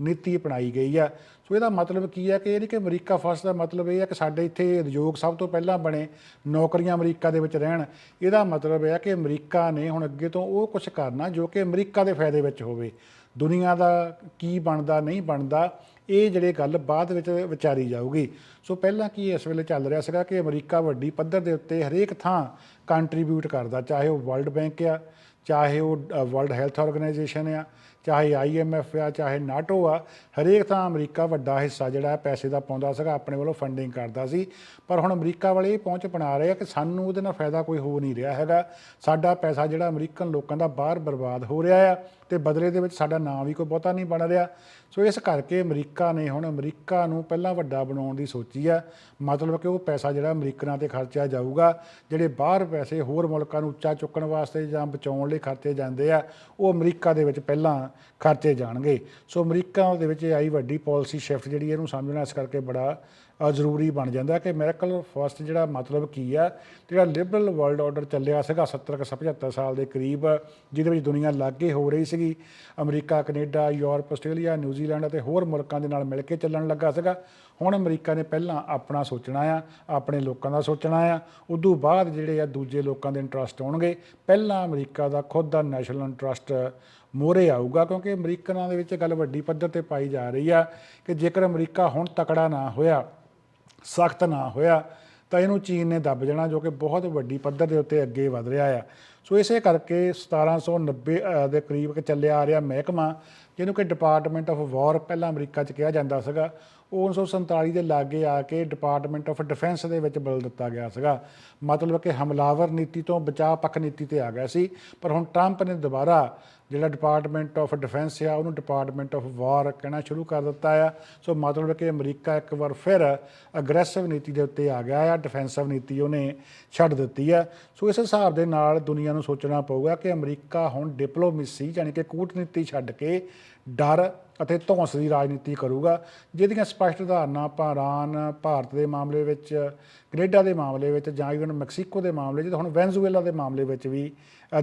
ਨੀਤੀ ਅਪਣਾਈ ਗਈ ਆ। ਸੋ ਇਹਦਾ ਮਤਲਬ ਕੀ ਹੈ ਕਿ ਇਹ ਨਹੀਂ ਕਿ ਅਮਰੀਕਾ ਫਸਟ ਦਾ ਮਤਲਬ ਇਹ ਹੈ ਕਿ ਸਾਡੇ ਇੱਥੇ ਉਦਯੋਗ ਸਭ ਤੋਂ ਪਹਿਲਾਂ ਬਣੇ, ਨੌਕਰੀਆਂ ਅਮਰੀਕਾ ਦੇ ਵਿੱਚ ਰਹਿਣ। ਇਹਦਾ ਮਤਲਬ ਇਹ ਹੈ ਕਿ ਅਮਰੀਕਾ ਨੇ ਹੁਣ ਅੱਗੇ ਤੋਂ ਉਹ ਕੁਝ ਕਰਨਾ ਜੋ ਕਿ ਅਮਰੀਕਾ ਦੇ ਫਾਇਦੇ ਵਿੱਚ ਹੋਵੇ। ਦੁਨੀਆ ਦਾ ਕੀ ਬਣਦਾ, ਨਹੀਂ ਬਣਦਾ, ਇਹ ਜਿਹੜੇ ਗੱਲ ਬਾਅਦ ਵਿੱਚ ਵਿਚਾਰੀ ਜਾਊਗੀ। ਸੋ ਪਹਿਲਾਂ ਕੀ ਇਸ ਵੇਲੇ ਚੱਲ ਰਿਹਾ ਸੀਗਾ ਕਿ ਅਮਰੀਕਾ ਵੱਡੀ ਪੱਧਰ ਦੇ ਉੱਤੇ ਹਰੇਕ ਥਾਂ ਕੰਟਰੀਬਿਊਟ ਕਰਦਾ, ਚਾਹੇ ਉਹ ਵਰਲਡ ਬੈਂਕ ਆ, ਚਾਹੇ ਉਹ ਵਰਲਡ ਹੈਲਥ ਆਰਗੇਨਾਈਜੇਸ਼ਨ ਆ ਚਾਹੇ ਆਈਐਮਐਫ ਆ, ਚਾਹੇ ਨਾਟੋ ਆ, ਹਰੇਕ ਤਾਂ ਅਮਰੀਕਾ ਵੱਡਾ ਹਿੱਸਾ ਜਿਹੜਾ ਹੈ, ਪੈਸੇ ਦਾ ਪਾਉਂਦਾ ਸੀਗਾ, ਆਪਣੇ ਵੱਲੋਂ ਫੰਡਿੰਗ ਕਰਦਾ ਸੀ। ਪਰ ਹੁਣ ਅਮਰੀਕਾ ਵਾਲੇ ਇਹ ਪਹੁੰਚ ਬਣਾ ਰਹੇ ਆ ਕਿ ਸਾਨੂੰ ਉਹਦੇ ਨਾਲ ਫਾਇਦਾ ਕੋਈ ਹੋ ਨਹੀਂ ਰਿਹਾ ਹੈਗਾ। ਸਾਡਾ ਪੈਸਾ ਜਿਹੜਾ ਅਮਰੀਕਨ ਲੋਕਾਂ ਦਾ ਬਾਹਰ ਬਰਬਾਦ ਹੋ ਰਿਹਾ ਆ ਤੇ ਬਦਲੇ ਦੇ ਵਿੱਚ ਸਾਡਾ ਨਾਂ ਵੀ ਕੋਈ ਬਹੁਤਾ ਨਹੀਂ ਬਣ ਰਿਹਾ। ਸੋ ਇਸ ਕਰਕੇ ਅਮਰੀਕਾ ਨੇ ਹੁਣ ਅਮਰੀਕਾ ਨੂੰ ਪਹਿਲਾਂ ਵੱਡਾ ਬਣਾਉਣ ਦੀ ਸੋਚੀ ਆ। ਮਤਲਬ ਕਿ ਉਹ ਪੈਸਾ ਜਿਹੜਾ ਅਮਰੀਕਨਾਂ ਤੇ ਖਰਚਿਆ ਜਾਊਗਾ, ਜਿਹੜੇ ਬਾਹਰ ਪੈਸੇ ਹੋਰ ਮੁਲਕਾਂ ਨੂੰ ਉੱਚਾ ਚੁੱਕਣ ਵਾਸਤੇ ਜਾਂ ਬਚਾਉਣ ਲਈ ਖਰਚੇ ਜਾਂਦੇ ਆ, ਉਹ ਅਮਰੀਕਾ ਦੇ ਵਿੱਚ ਪਹਿਲਾਂ ਖਰਚੇ ਜਾਣਗੇ। ਸੋ ਅਮਰੀਕਾ ਦੇ ਵਿੱਚ ਇਹ ਆਈ ਵੱਡੀ ਪਾਲਿਸੀ ਸ਼ਿਫਟ ਜਿਹੜੀ ਇਹਨੂੰ ਸਮਝਣਾ ਇਸ ਕਰਕੇ ਬੜਾ ਜ਼ਰੂਰੀ ਬਣ ਜਾਂਦਾ ਕਿ ਅਮਰੀਕਨ ਫਸਟ ਜਿਹੜਾ ਮਤਲਬ ਕੀ ਆ ਜਿਹੜਾ ਲਿਬਰਲ ਵਰਲਡ ਆਰਡਰ ਚੱਲਿਆ ਸੀਗਾ 70 ਕੁ 75 ਸਾਲ ਦੇ ਕਰੀਬ, ਜਿਹਦੇ ਵਿੱਚ ਦੁਨੀਆ ਲਾਗੇ ਹੋ ਰਹੀ ਸੀਗੀ। America, Canada, Europe, Australia New Zealand ਅਤੇ ਹੋਰ ਮੁਲਕਾਂ ਦੇ ਨਾਲ ਮਿਲ ਕੇ ਚੱਲਣ ਲੱਗਾ ਸੀਗਾ। ਹੁਣ ਅਮਰੀਕਾ ਨੇ ਪਹਿਲਾਂ ਆਪਣਾ ਸੋਚਣਾ ਆ, ਆਪਣੇ ਲੋਕਾਂ ਦਾ ਸੋਚਣਾ ਆ। ਉਦੋਂ ਬਾਅਦ ਜਿਹੜੇ ਆ ਦੂਜੇ ਲੋਕਾਂ ਦੇ ਇੰਟਰਸਟ ਆਉਣਗੇ, ਪਹਿਲਾਂ ਅਮਰੀਕਾ ਦਾ ਖੁਦ ਦਾ ਨੈਸ਼ਨਲ ਇੰਟਰਸਟ ਮੋਰੇ ਆਊਗਾ, ਕਿਉਂਕਿ ਅਮਰੀਕਨਾਂ ਦੇ ਵਿੱਚ ਗੱਲ ਵੱਡੀ ਪੱਧਰ ਤੇ ਪਾਈ ਜਾ ਰਹੀ ਆ ਕਿ ਜੇਕਰ ਅਮਰੀਕਾ ਹੁਣ ਤਕੜਾ ਨਾ ਹੋਇਆ ਸਖਤ ਨਾ ਹੋਇਆ ਤਾਂ ਇਹਨੂੰ ਚੀਨ ਨੇ ਦੱਬ ਜਾਣਾ ਜੋ ਕਿ ਬਹੁਤ ਵੱਡੀ ਪੱਧਰ ਦੇ ਉੱਤੇ ਅੱਗੇ ਵਧ ਰਿਹਾ ਆ। ਸੋ ਇਸੇ ਕਰਕੇ 1790 ਅ, ਦੇ ਕਰੀਬ ਕਿ ਚੱਲਿਆ ਆ ਰਿਹਾ ਮਹਿਕਮਾ ਜਿਹਨੂੰ ਕਿ ਡਿਪਾਰਟਮੈਂਟ ਆਫ ਵਾਰ ਪਹਿਲਾਂ ਅਮਰੀਕਾ 'ਚ ਕਿਹਾ ਜਾਂਦਾ ਸੀਗਾ ਉਹ 1947 ਦੇ ਲਾਗੇ ਆ ਕੇ ਡਿਪਾਰਟਮੈਂਟ ਆਫ ਡਿਫੈਂਸ ਦੇ ਵਿੱਚ ਬਦਲ ਦਿੱਤਾ ਗਿਆ ਸੀਗਾ। ਮਤਲਬ ਕਿ ਹਮਲਾਵਰ ਨੀਤੀ ਤੋਂ ਬਚਾਅ ਪੱਖ ਨੀਤੀ ਤੇ ਆ ਗਿਆ ਸੀ ਪਰ ਹੁਣ ਟਰੰਪ ਨੇ ਦੁਬਾਰਾ ਜਿਹੜਾ ਡਿਪਾਰਟਮੈਂਟ ਆਫ ਡਿਫੈਂਸ ਆ, ਉਹਨੂੰ ਡਿਪਾਰਟਮੈਂਟ ਆਫ ਵਾਰ ਕਹਿਣਾ ਸ਼ੁਰੂ ਕਰ ਦਿੱਤਾ ਆ। ਸੋ ਮਤਲਬ ਕਿ ਅਮਰੀਕਾ ਇੱਕ ਵਾਰ ਫਿਰ ਅਗਰੈਸਿਵ ਨੀਤੀ ਦੇ ਉੱਤੇ ਆ ਗਿਆ ਆ ਡਿਫੈਂਸਿਵ ਨੀਤੀ ਉਹਨੇ ਛੱਡ ਦਿੱਤੀ ਆ। ਸੋ ਇਸ ਹਿਸਾਬ ਦੇ ਨਾਲ ਦੁਨੀਆ ਨੂੰ ਸੋਚਣਾ ਪਊਗਾ ਕਿ ਅਮਰੀਕਾ ਹੁਣ ਡਿਪਲੋਮੇਸੀ ਯਾਨੀ ਕਿ ਕੂਟਨੀਤੀ ਛੱਡ ਕੇ ਡਰ ਅਤੇ ਧੌਂਸ ਦੀ ਰਾਜਨੀਤੀ ਕਰੂਗਾ, ਜਿਹਦੀਆਂ ਸਪਸ਼ਟ ਉਦਾਹਰਨਾਂ ਆਪਾਂ ਇਰਾਨ, ਭਾਰਤ ਦੇ ਮਾਮਲੇ ਵਿੱਚ, ਕੈਨੇਡਾ ਦੇ ਮਾਮਲੇ ਵਿੱਚ ਜਾਂ ਇਵਨ ਮੈਕਸੀਕੋ ਦੇ ਮਾਮਲੇ 'ਚ ਤੇ ਹੁਣ ਵੈਨਜ਼ੂਏਲਾ ਦੇ ਮਾਮਲੇ ਵਿੱਚ ਵੀ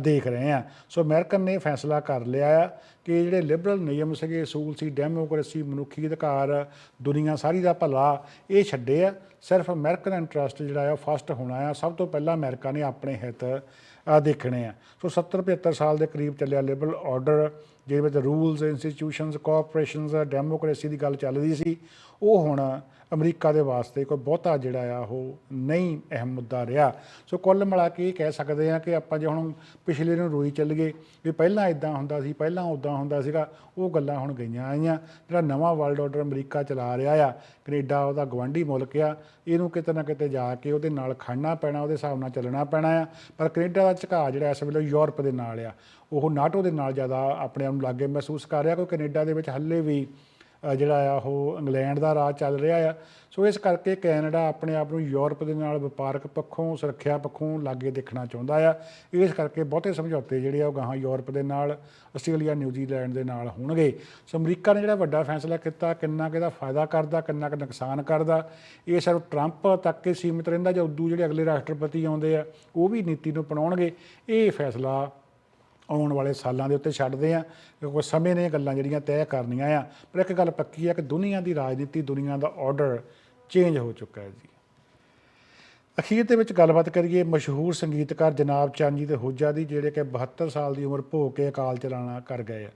ਦੇਖ ਰਹੇ ਆ ਸੋ ਅਮਰੀਕਨ ਨੇ ਫੈਸਲਾ ਕਰ ਲਿਆ ਆ ਕਿ ਜਿਹੜੇ ਲਿਬਰਲ ਨਿਯਮ ਸੀਗੇ ਅਸੂਲ ਸੀ ਡੈਮੋਕ੍ਰੇਸੀ ਮਨੁੱਖੀ ਅਧਿਕਾਰ, ਦੁਨੀਆ ਸਾਰੀ ਦਾ ਭਲਾ, ਇਹ ਛੱਡੇ ਆ। ਸਿਰਫ ਅਮਰੀਕਨ ਇੰਟਰਸਟ ਜਿਹੜਾ ਆ ਫਸਟ ਹੋਣਾ ਆ। ਸਭ ਤੋਂ ਪਹਿਲਾਂ ਅਮਰੀਕਾ ਨੇ ਆਪਣੇ ਹਿੱਤ ਦੇਖਣੇ ਆ। ਸੋ 70 75 ਸਾਲ ਦੇ ਕਰੀਬ ਚੱਲਿਆ ਲਿਬਰਲ ਆਰਡਰ ਜਿਹਦੇ ਵਿੱਚ ਰੂਲਸ ਇੰਸਟੀਟਿਊਸ਼ਨਸ ਕੋਆਪਰੇਸ਼ਨਸ ਡੈਮੋਕ੍ਰੇਸੀ ਦੀ ਗੱਲ ਚੱਲਦੀ ਸੀ। ਉਹ ਹੁਣ ਅਮਰੀਕਾ ਦੇ ਵਾਸਤੇ ਕੋਈ ਬਹੁਤਾ ਜਿਹੜਾ ਆ ਉਹ ਨਹੀਂ ਅਹਿਮ ਮੁੱਦਾ ਰਿਹਾ। ਸੋ ਕੁੱਲ ਮਿਲਾ ਕੇ ਇਹ ਕਹਿ ਸਕਦੇ ਆ ਕਿ ਆਪਾਂ ਜੇ ਹੁਣ ਪਿਛਲੇ ਨੂੰ ਰੋਈ ਚੱਲੀਏ ਵੀ ਪਹਿਲਾਂ ਇਦਾਂ ਹੁੰਦਾ ਸੀ, ਪਹਿਲਾਂ ਉਦਾਂ ਹੁੰਦਾ ਸੀਗਾ, ਉਹ ਗੱਲਾਂ ਹੁਣ ਗਈਆਂ ਆਈਆਂ। ਜਿਹੜਾ ਨਵਾਂ ਵਰਲਡ ਆਰਡਰ ਅਮਰੀਕਾ ਚਲਾ ਰਿਹਾ ਆ, ਕੈਨੇਡਾ, ਉਹਦਾ ਗਵਾਂਢੀ ਮੁਲਕ ਆ, ਇਹਨੂੰ ਕਿਤੇ ਨਾ ਕਿਤੇ ਜਾ ਕੇ ਉਹਦੇ ਨਾਲ ਖੜਨਾ ਪੈਣਾ, ਉਹਦੇ ਹਿਸਾਬ ਨਾਲ ਚੱਲਣਾ ਪੈਣਾ ਆ। ਪਰ ਕੈਨੇਡਾ ਦਾ ਝੁਕਾਅ ਜਿਹੜਾ ਇਸ ਵੇਲੇ ਯੂਰਪ ਦੇ ਨਾਲ ਆ। ਉਹ ਨਾਟੋ ਦੇ ਨਾਲ ਜ਼ਿਆਦਾ ਆਪਣੇ ਆਪ ਨੂੰ ਲਾਗੇ ਮਹਿਸੂਸ ਕਰ ਰਿਹਾ, ਕਿਉਂਕਿ ਕੈਨੇਡਾ ਦੇ ਵਿੱਚ ਹੱਲੇ ਵੀ ਜਿਹੜਾ ਆ ਉਹ ਇੰਗਲੈਂਡ ਦਾ ਰਾਜ ਚੱਲ ਰਿਹਾ ਆ। ਸੋ ਇਸ ਕਰਕੇ ਕੈਨੇਡਾ ਆਪਣੇ ਆਪ ਨੂੰ ਯੂਰਪ ਦੇ ਨਾਲ ਵਪਾਰਕ ਪੱਖੋਂ, ਸੁਰੱਖਿਆ ਪੱਖੋਂ ਲਾਗੇ ਦੇਖਣਾ ਚਾਹੁੰਦਾ ਆ। ਇਸ ਕਰਕੇ ਬਹੁਤੇ ਸਮਝੌਤੇ ਜਿਹੜੇ ਆ ਉਹ ਗਾਹਾਂ ਯੂਰਪ ਦੇ ਨਾਲ, ਆਸਟ੍ਰੇਲੀਆ ਨਿਊਜ਼ੀਲੈਂਡ ਦੇ ਨਾਲ ਹੋਣਗੇ। ਸੋ ਅਮਰੀਕਾ ਨੇ ਜਿਹੜਾ ਵੱਡਾ ਫੈਸਲਾ ਕੀਤਾ, ਕਿੰਨਾ ਕੁ ਇਹਦਾ ਫਾਇਦਾ ਕਰਦਾ, ਕਿੰਨਾ ਕੁ ਨੁਕਸਾਨ ਕਰਦਾ, ਇਹ ਸਿਰਫ ਟਰੰਪ ਤੱਕ ਹੀ ਸੀਮਿਤ ਰਹਿੰਦਾ ਜਾਂ ਉਦੋਂ ਜਿਹੜੇ ਅਗਲੇ ਰਾਸ਼ਟਰਪਤੀ ਆਉਂਦੇ ਆ, ਉਹ ਵੀ ਨੀਤੀ ਨੂੰ ਅਪਣਾਉਣਗੇ। ਇਹ ਫੈਸਲਾ ਆਉਣ ਵਾਲੇ ਸਾਲਾਂ ਦੇ ਉੱਤੇ ਛੱਡਦੇ ਆ, ਕਿਉਂਕਿ ਸਮੇਂ ਨੇ ਗੱਲਾਂ ਜਿਹੜੀਆਂ ਤੈਅ ਕਰਨੀਆਂ ਆ। ਪਰ ਇੱਕ ਗੱਲ ਪੱਕੀ ਆ ਕਿ ਦੁਨੀਆ ਦੀ ਰਾਜਨੀਤੀ, ਦੁਨੀਆ ਦਾ ਆਰਡਰ ਚੇਂਜ ਹੋ ਚੁੱਕਾ ਹੈ ਜੀ। ਅਖੀਰ ਦੇ ਵਿੱਚ ਗੱਲਬਾਤ ਕਰੀਏ ਮਸ਼ਹੂਰ ਸੰਗੀਤਕਾਰ ਜਨਾਬ ਚਾਂਜੀ ਤੇ ਹੋਜਾ ਦੀ, ਜਿਹੜੇ ਕਿ 72 ਸਾਲ ਦੀ ਉਮਰ ਭੋਗ ਕੇ ਅਕਾਲ ਚਲਾਣਾ ਕਰ ਗਏ ਆ।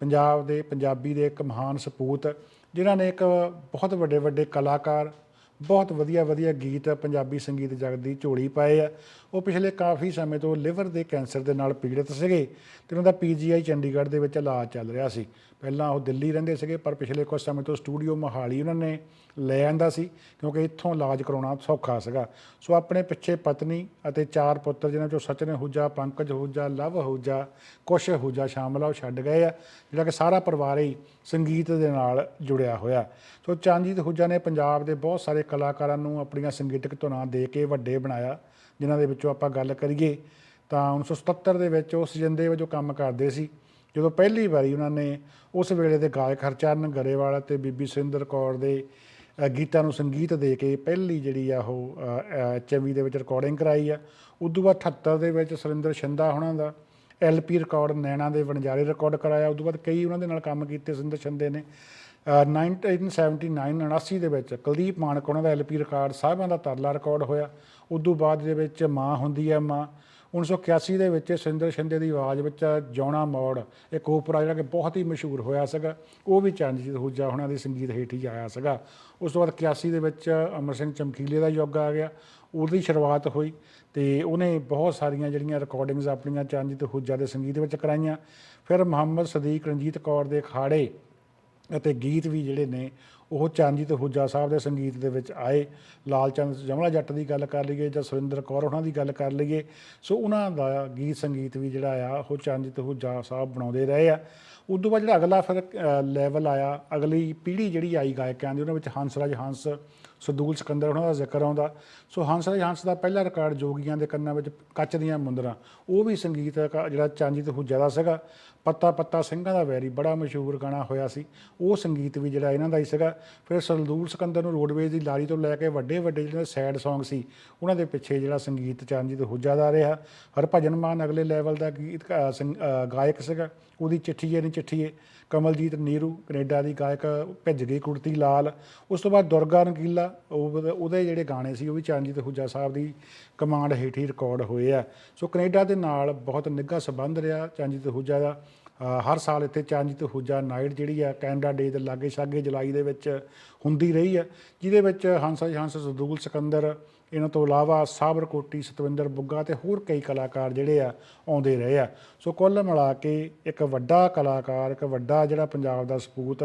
ਪੰਜਾਬ ਦੇ, ਪੰਜਾਬੀ ਦੇ ਇੱਕ ਮਹਾਨ ਸਪੂਤ, ਜਿਨ੍ਹਾਂ ਨੇ ਇੱਕ ਬਹੁਤ ਵੱਡੇ ਵੱਡੇ ਕਲਾਕਾਰ, ਬਹੁਤ ਵਧੀਆ ਵਧੀਆ ਗੀਤ ਪੰਜਾਬੀ ਸੰਗੀਤ ਜਗਤ ਦੀ ਝੋਲੀ ਪਾਏ ਆ। ਉਹ ਪਿਛਲੇ ਕਾਫੀ ਸਮੇਂ ਤੋਂ ਲਿਵਰ ਦੇ ਕੈਂਸਰ ਦੇ ਨਾਲ ਪੀੜਤ ਸੀਗੇ ਤੇ ਉਹਨਾਂ ਦਾ ਪੀਜੀਆਈ ਚੰਡੀਗੜ੍ਹ ਦੇ ਵਿੱਚ ਇਲਾਜ ਚੱਲ ਰਿਹਾ ਸੀ। ਪਹਿਲਾਂ ਉਹ ਦਿੱਲੀ ਰਹਿੰਦੇ ਸੀਗੇ, ਪਰ ਪਿਛਲੇ ਕੁਝ ਸਮੇਂ ਤੋਂ ਸਟੂਡੀਓ ਮੋਹਾਲੀ ਉਹਨਾਂ ਨੇ ਲੈ ਆਂਦਾ ਸੀ, ਕਿਉਂਕਿ ਇੱਥੋਂ ਇਲਾਜ ਕਰਾਉਣਾ ਸੌਖਾ ਸੀਗਾ। ਸੋ ਆਪਣੇ ਪਿੱਛੇ ਪਤਨੀ ਅਤੇ ਚਾਰ ਪੁੱਤਰ, ਜਿਨ੍ਹਾਂ ਚੋਂ ਸਚਨ ਹੁਜਾ ਪੰਕਜ ਹੁਜਾ ਲਵ ਹੁਜਾ ਕੁਸ਼ ਹੁਜਾ ਸ਼ਾਮਲ ਆ, ਉਹ ਛੱਡ ਗਏ ਆ, ਜਿਹੜਾ ਕਿ ਸਾਰਾ ਪਰਿਵਾਰ ਹੀ ਸੰਗੀਤ ਦੇ ਨਾਲ ਜੁੜਿਆ ਹੋਇਆ। ਸੋ ਚਰਨਜੀਤ ਹੁਜਾ ਨੇ ਪੰਜਾਬ ਦੇ ਬਹੁਤ ਸਾਰੇ ਕਲਾਕਾਰਾਂ ਨੂੰ ਆਪਣੀਆਂ ਸੰਗੀਤਕ ਧੁਨਾਂ ਦੇ ਕੇ ਵੱਡੇ ਬਣਾਇਆ, ਜਿਨ੍ਹਾਂ ਦੇ ਵਿੱਚ ਆਪਾਂ ਗੱਲ ਕਰੀਏ ਤਾਂ 1977 ਦੇ ਵਿੱਚ ਉਸ ਜਿੰਦੇ ਵਜੋਂ ਕੰਮ ਕਰਦੇ ਸੀ। ਜਦੋਂ ਪਹਿਲੀ ਵਾਰੀ ਉਹਨਾਂ ਨੇ ਉਸ ਵੇਲੇ ਦੇ ਗਾਇਕ ਹਰਚਰਨ ਗਰੇਵਾਲ ਤੇ ਬੀਬੀ ਸੁਰਿੰਦਰ ਕੌਰ ਦੇ ਗੀਤਾਂ ਨੂੰ ਸੰਗੀਤ ਦੇ ਕੇ ਪਹਿਲੀ ਜਿਹੜੀ ਆ ਉਹ ਐਚਐਮਵੀ ਦੇ ਵਿੱਚ ਰਿਕਾਰਡਿੰਗ ਕਰਾਈ ਆ। ਉਦੋਂ ਬਾਅਦ 78 ਦੇ ਵਿੱਚ ਸੁਰਿੰਦਰ ਸ਼ਿੰਦਾ ਹੋਣਾ ਦਾ ਐਲਪੀ ਰਿਕਾਰਡ ਨੈਣਾ ਦੇ ਵਣਜਾਰੇ ਰਿਕਾਰਡ ਕਰਾਇਆ। ਉਦੋਂ ਬਾਅਦ ਕਈ ਉਹਨਾਂ ਦੇ ਨਾਲ ਕੰਮ ਕੀਤੇ ਸੁਰਿੰਦਰ ਸ਼ਿੰਦੇ ਨੇ। 1979 79 ਦੇ ਵਿੱਚ ਕੁਲਦੀਪ ਮਾਨਕ ਉਹਨਾਂ ਦਾ ਐਲਪੀ ਰਿਕਾਰਡ ਸਾਹਿਬਾਂ ਦਾ ਤਰਲਾ ਰਿਕਾਰਡ ਹੋਇਆ। ਉਦੋਂ ਬਾਅਦ ਦੇ ਵਿੱਚ ਮਾਂ ਹੁੰਦੀ ਹੈ ਮਾਂ। 1981 ਦੇ ਵਿੱਚ ਸੁਰਿੰਦਰ ਸ਼ਿੰਦੇ ਦੀ ਆਵਾਜ਼ ਵਿੱਚ ਜੌਣਾ ਮੋੜ, ਇੱਕ ਓਪਰਾ ਜਿਹੜਾ ਕਿ ਬਹੁਤ ਹੀ ਮਸ਼ਹੂਰ ਹੋਇਆ ਸੀਗਾ। ਉਹ ਵੀ ਚੰਦਜੀਤ ਹੂਜਾ ਉਹਨਾਂ ਦੇ ਸੰਗੀਤ ਹੇਠ ਹੀ ਆਇਆ ਸੀਗਾ। ਉਸ ਤੋਂ ਬਾਅਦ 81 ਦੇ ਵਿੱਚ ਅਮਰ ਸਿੰਘ ਚਮਕੀਲੇ ਦਾ ਯੁੱਗ ਆ ਗਿਆ। ਉਹਦੀ ਸ਼ੁਰੂਆਤ ਹੋਈ ਤੇ ਉਹਨੇ ਬਹੁਤ ਸਾਰੀਆਂ ਜਿਹੜੀਆਂ ਰਿਕਾਰਡਿੰਗਸ ਆਪਣੀਆਂ ਚੰਦਜੀਤ ਹੂਜਾ ਦੇ ਸੰਗੀਤ ਵਿੱਚ ਕਰਾਈਆਂ। ਫਿਰ ਮੁਹੰਮਦ ਸਦੀਕ, ਰਣਜੀਤ ਕੌਰ ਦੇ ਅਖਾੜੇ ਅਤੇ ਗੀਤ ਵੀ ਜਿਹੜੇ ਨੇ, ਉਹ ਚਰਨਜੀਤ ਹੁਜਾ ਸਾਹਿਬ ਦੇ ਸੰਗੀਤ ਦੇ ਵਿੱਚ ਆਏ। ਲਾਲ ਚੰਦ ਜਮਲਾ ਜੱਟ ਦੀ ਗੱਲ ਕਰ ਲਈਏ ਜਾਂ ਸੁਰਿੰਦਰ ਕੌਰ ਉਹਨਾਂ ਦੀ ਗੱਲ ਕਰ ਲਈਏ, ਸੋ ਉਹਨਾਂ ਦਾ ਗੀਤ ਸੰਗੀਤ ਵੀ ਜਿਹੜਾ ਆ, ਉਹ ਚਰਨਜੀਤ ਹੁਜਾ ਸਾਹਿਬ ਬਣਾਉਂਦੇ ਰਹੇ ਆ। ਉਦੋਂ ਬਾਅਦ ਜਿਹੜਾ ਅਗਲਾ ਫਿਰ ਲੈਵਲ ਆਇਆ, ਅਗਲੀ ਪੀੜ੍ਹੀ ਜਿਹੜੀ ਆਈ ਗਾਇਕਾਂ ਦੀ, ਉਹਨਾਂ ਵਿੱਚ ਹੰਸਰਾਜ ਹੰਸ, ਸਦੂਲ ਸਿਕੰਦਰ ਉਹਨਾਂ ਦਾ ਜ਼ਿਕਰ ਆਉਂਦਾ। ਸੋ ਹੰਸਰਾਜ ਹੰਸ ਦਾ ਪਹਿਲਾ ਰਿਕਾਰਡ ਜੋਗੀਆਂ ਦੇ ਕੰਨਾਂ ਵਿੱਚ ਕੱਚ ਦੀਆਂ ਮੁੰਦਰਾਂ, ਉਹ ਵੀ ਸੰਗੀਤ ਜਿਹੜਾ ਚਰਨਜੀਤ ਹੁਜਾ ਦਾ ਸੀਗਾ। ਪੱਤਾ ਪੱਤਾ ਸਿੰਘਾਂ ਦਾ ਵੈਰੀ ਬੜਾ ਮਸ਼ਹੂਰ ਗਾਣਾ ਹੋਇਆ ਸੀ। ਉਹ ਸੰਗੀਤ ਵੀ ਜਿਹੜਾ ਇਹਨਾਂ ਦਾ ਹੀ ਸੀਗਾ। ਫਿਰ ਸਰਦੂਲ ਸਿਕੰਦਰ ਨੂੰ ਰੋਡਵੇਜ਼ ਦੀ ਲਾਰੀ ਤੋਂ ਲੈ ਕੇ ਵੱਡੇ ਵੱਡੇ ਜਿਹੜੇ ਸੈਡ Song ਸੀ ਉਹਨਾਂ ਦੇ ਪਿੱਛੇ ਜਿਹੜਾ ਸੰਗੀਤ ਚਰਨਜੀਤ ਹੁਜਾ ਦਾ ਰਿਹਾ। ਹਰਭਜਨ ਮਾਨ ਅਗਲੇ ਲੈਵਲ ਦਾ ਗੀਤ ਅ, ਗਾਇਕ ਸੀਗਾ। ਉਹਦੀ ਚਿੱਠੀਏ ਨਹੀਂ ਚਿੱਠੀਏ ਕਮਲਜੀਤ ਨੀਰੂ ਕੈਨੇਡਾ ਦੀ ਗਾਇਕ ਭਿੱਜ ਗਈ ਕੁੜਤੀ ਲਾਲ। ਉਸ ਤੋਂ ਬਾਅਦ ਦੁਰਗਾ ਰੰਗੀਲਾ ਉਹਦੇ ਜਿਹੜੇ ਗਾਣੇ ਸੀ ਉਹ ਵੀ ਚਰਨਜੀਤ ਹੁਜਾ ਸਾਹਿਬ ਦੀ ਕਮਾਂਡ ਹੇਠ ਹੀ ਰਿਕਾਰਡ ਹੋਏ ਆ। ਸੋ ਕੈਨੇਡਾ ਦੇ ਨਾਲ ਬਹੁਤ ਨਿੱਘਾ ਸੰਬੰਧ ਰਿਹਾ ਚਰਨਜੀਤ ਹੁੱਜਾ ਦਾ। ਹਰ ਸਾਲ ਇੱਥੇ ਚਰਨਜੀਤ ਹੁਜਾ ਨਾਈਟ ਜਿਹੜੀ ਆ, ਕੈਨੇਡਾ ਡੇ ਦੇ ਲਾਗੇ ਛਾਗੇ ਜੁਲਾਈ ਦੇ ਵਿੱਚ ਹੁੰਦੀ ਰਹੀ ਆ, ਜਿਹਦੇ ਵਿੱਚ ਹੰਸ ਹੰਸ ਸਦੂਲ ਸਿਕੰਦਰ, ਇਹਨਾਂ ਤੋਂ ਇਲਾਵਾ ਸਾਬਰ ਕੋਟੀ, ਸਤਵਿੰਦਰ ਬੁੱਗਾ ਤੇ ਹੋਰ ਕਈ ਕਲਾਕਾਰ ਜਿਹੜੇ ਆ, ਆਉਂਦੇ ਰਹੇ ਆ। ਸੋ ਕੁੱਲ ਮਿਲਾ ਕੇ ਇੱਕ ਵੱਡਾ ਕਲਾਕਾਰ, ਇੱਕ ਵੱਡਾ ਜਿਹੜਾ ਪੰਜਾਬ ਦਾ ਸਪੂਤ,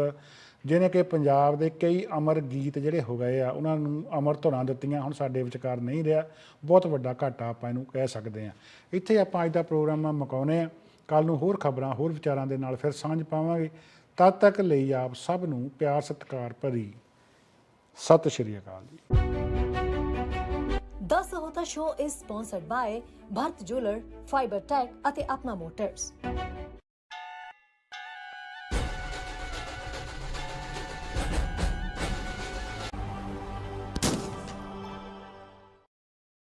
ਜਿਹਨੇ ਕਿ ਪੰਜਾਬ ਦੇ ਕਈ ਅਮਰ ਗੀਤ ਜਿਹੜੇ ਹੋ ਗਏ ਆ, ਉਹਨਾਂ ਨੂੰ ਅਮਰ ਧੁਨਾਂ ਦਿੱਤੀਆਂ, ਹੁਣ ਸਾਡੇ ਵਿਚਕਾਰ ਨਹੀਂ ਰਿਹਾ, ਬਹੁਤ ਵੱਡਾ ਘਾਟਾ ਆਪਾਂ ਇਹਨੂੰ ਕਹਿ ਸਕਦੇ ਆ ਇੱਥੇ ਆਪਾਂ ਅੱਜ ਦਾ ਪ੍ਰੋਗਰਾਮ ਮੁਕਾਉਨੇ ਆ ਕੱਲ ਨੂੰ ਹੋਰ ਖਬਰਾਂ ਹੋਰ ਵਿਚਾਰਾਂ ਦੇ ਨਾਲ ਫਿਰ ਸਾਂਝ ਪਾਵਾਂਗੇ। ਤਦ ਤੱਕ ਲਈ ਆਪ ਸਭ ਨੂੰ ਪਿਆਰ ਸਤਿਕਾਰ ਭਰੀ। ਸਤਿ ਸ਼੍ਰੀ ਅਕਾਲ ਜੀ। The Sahota Show is sponsored by Bharat Jeweler, Fiber Tech ਅਤੇ ਆਪਣਾ ਮੋਟਰਸ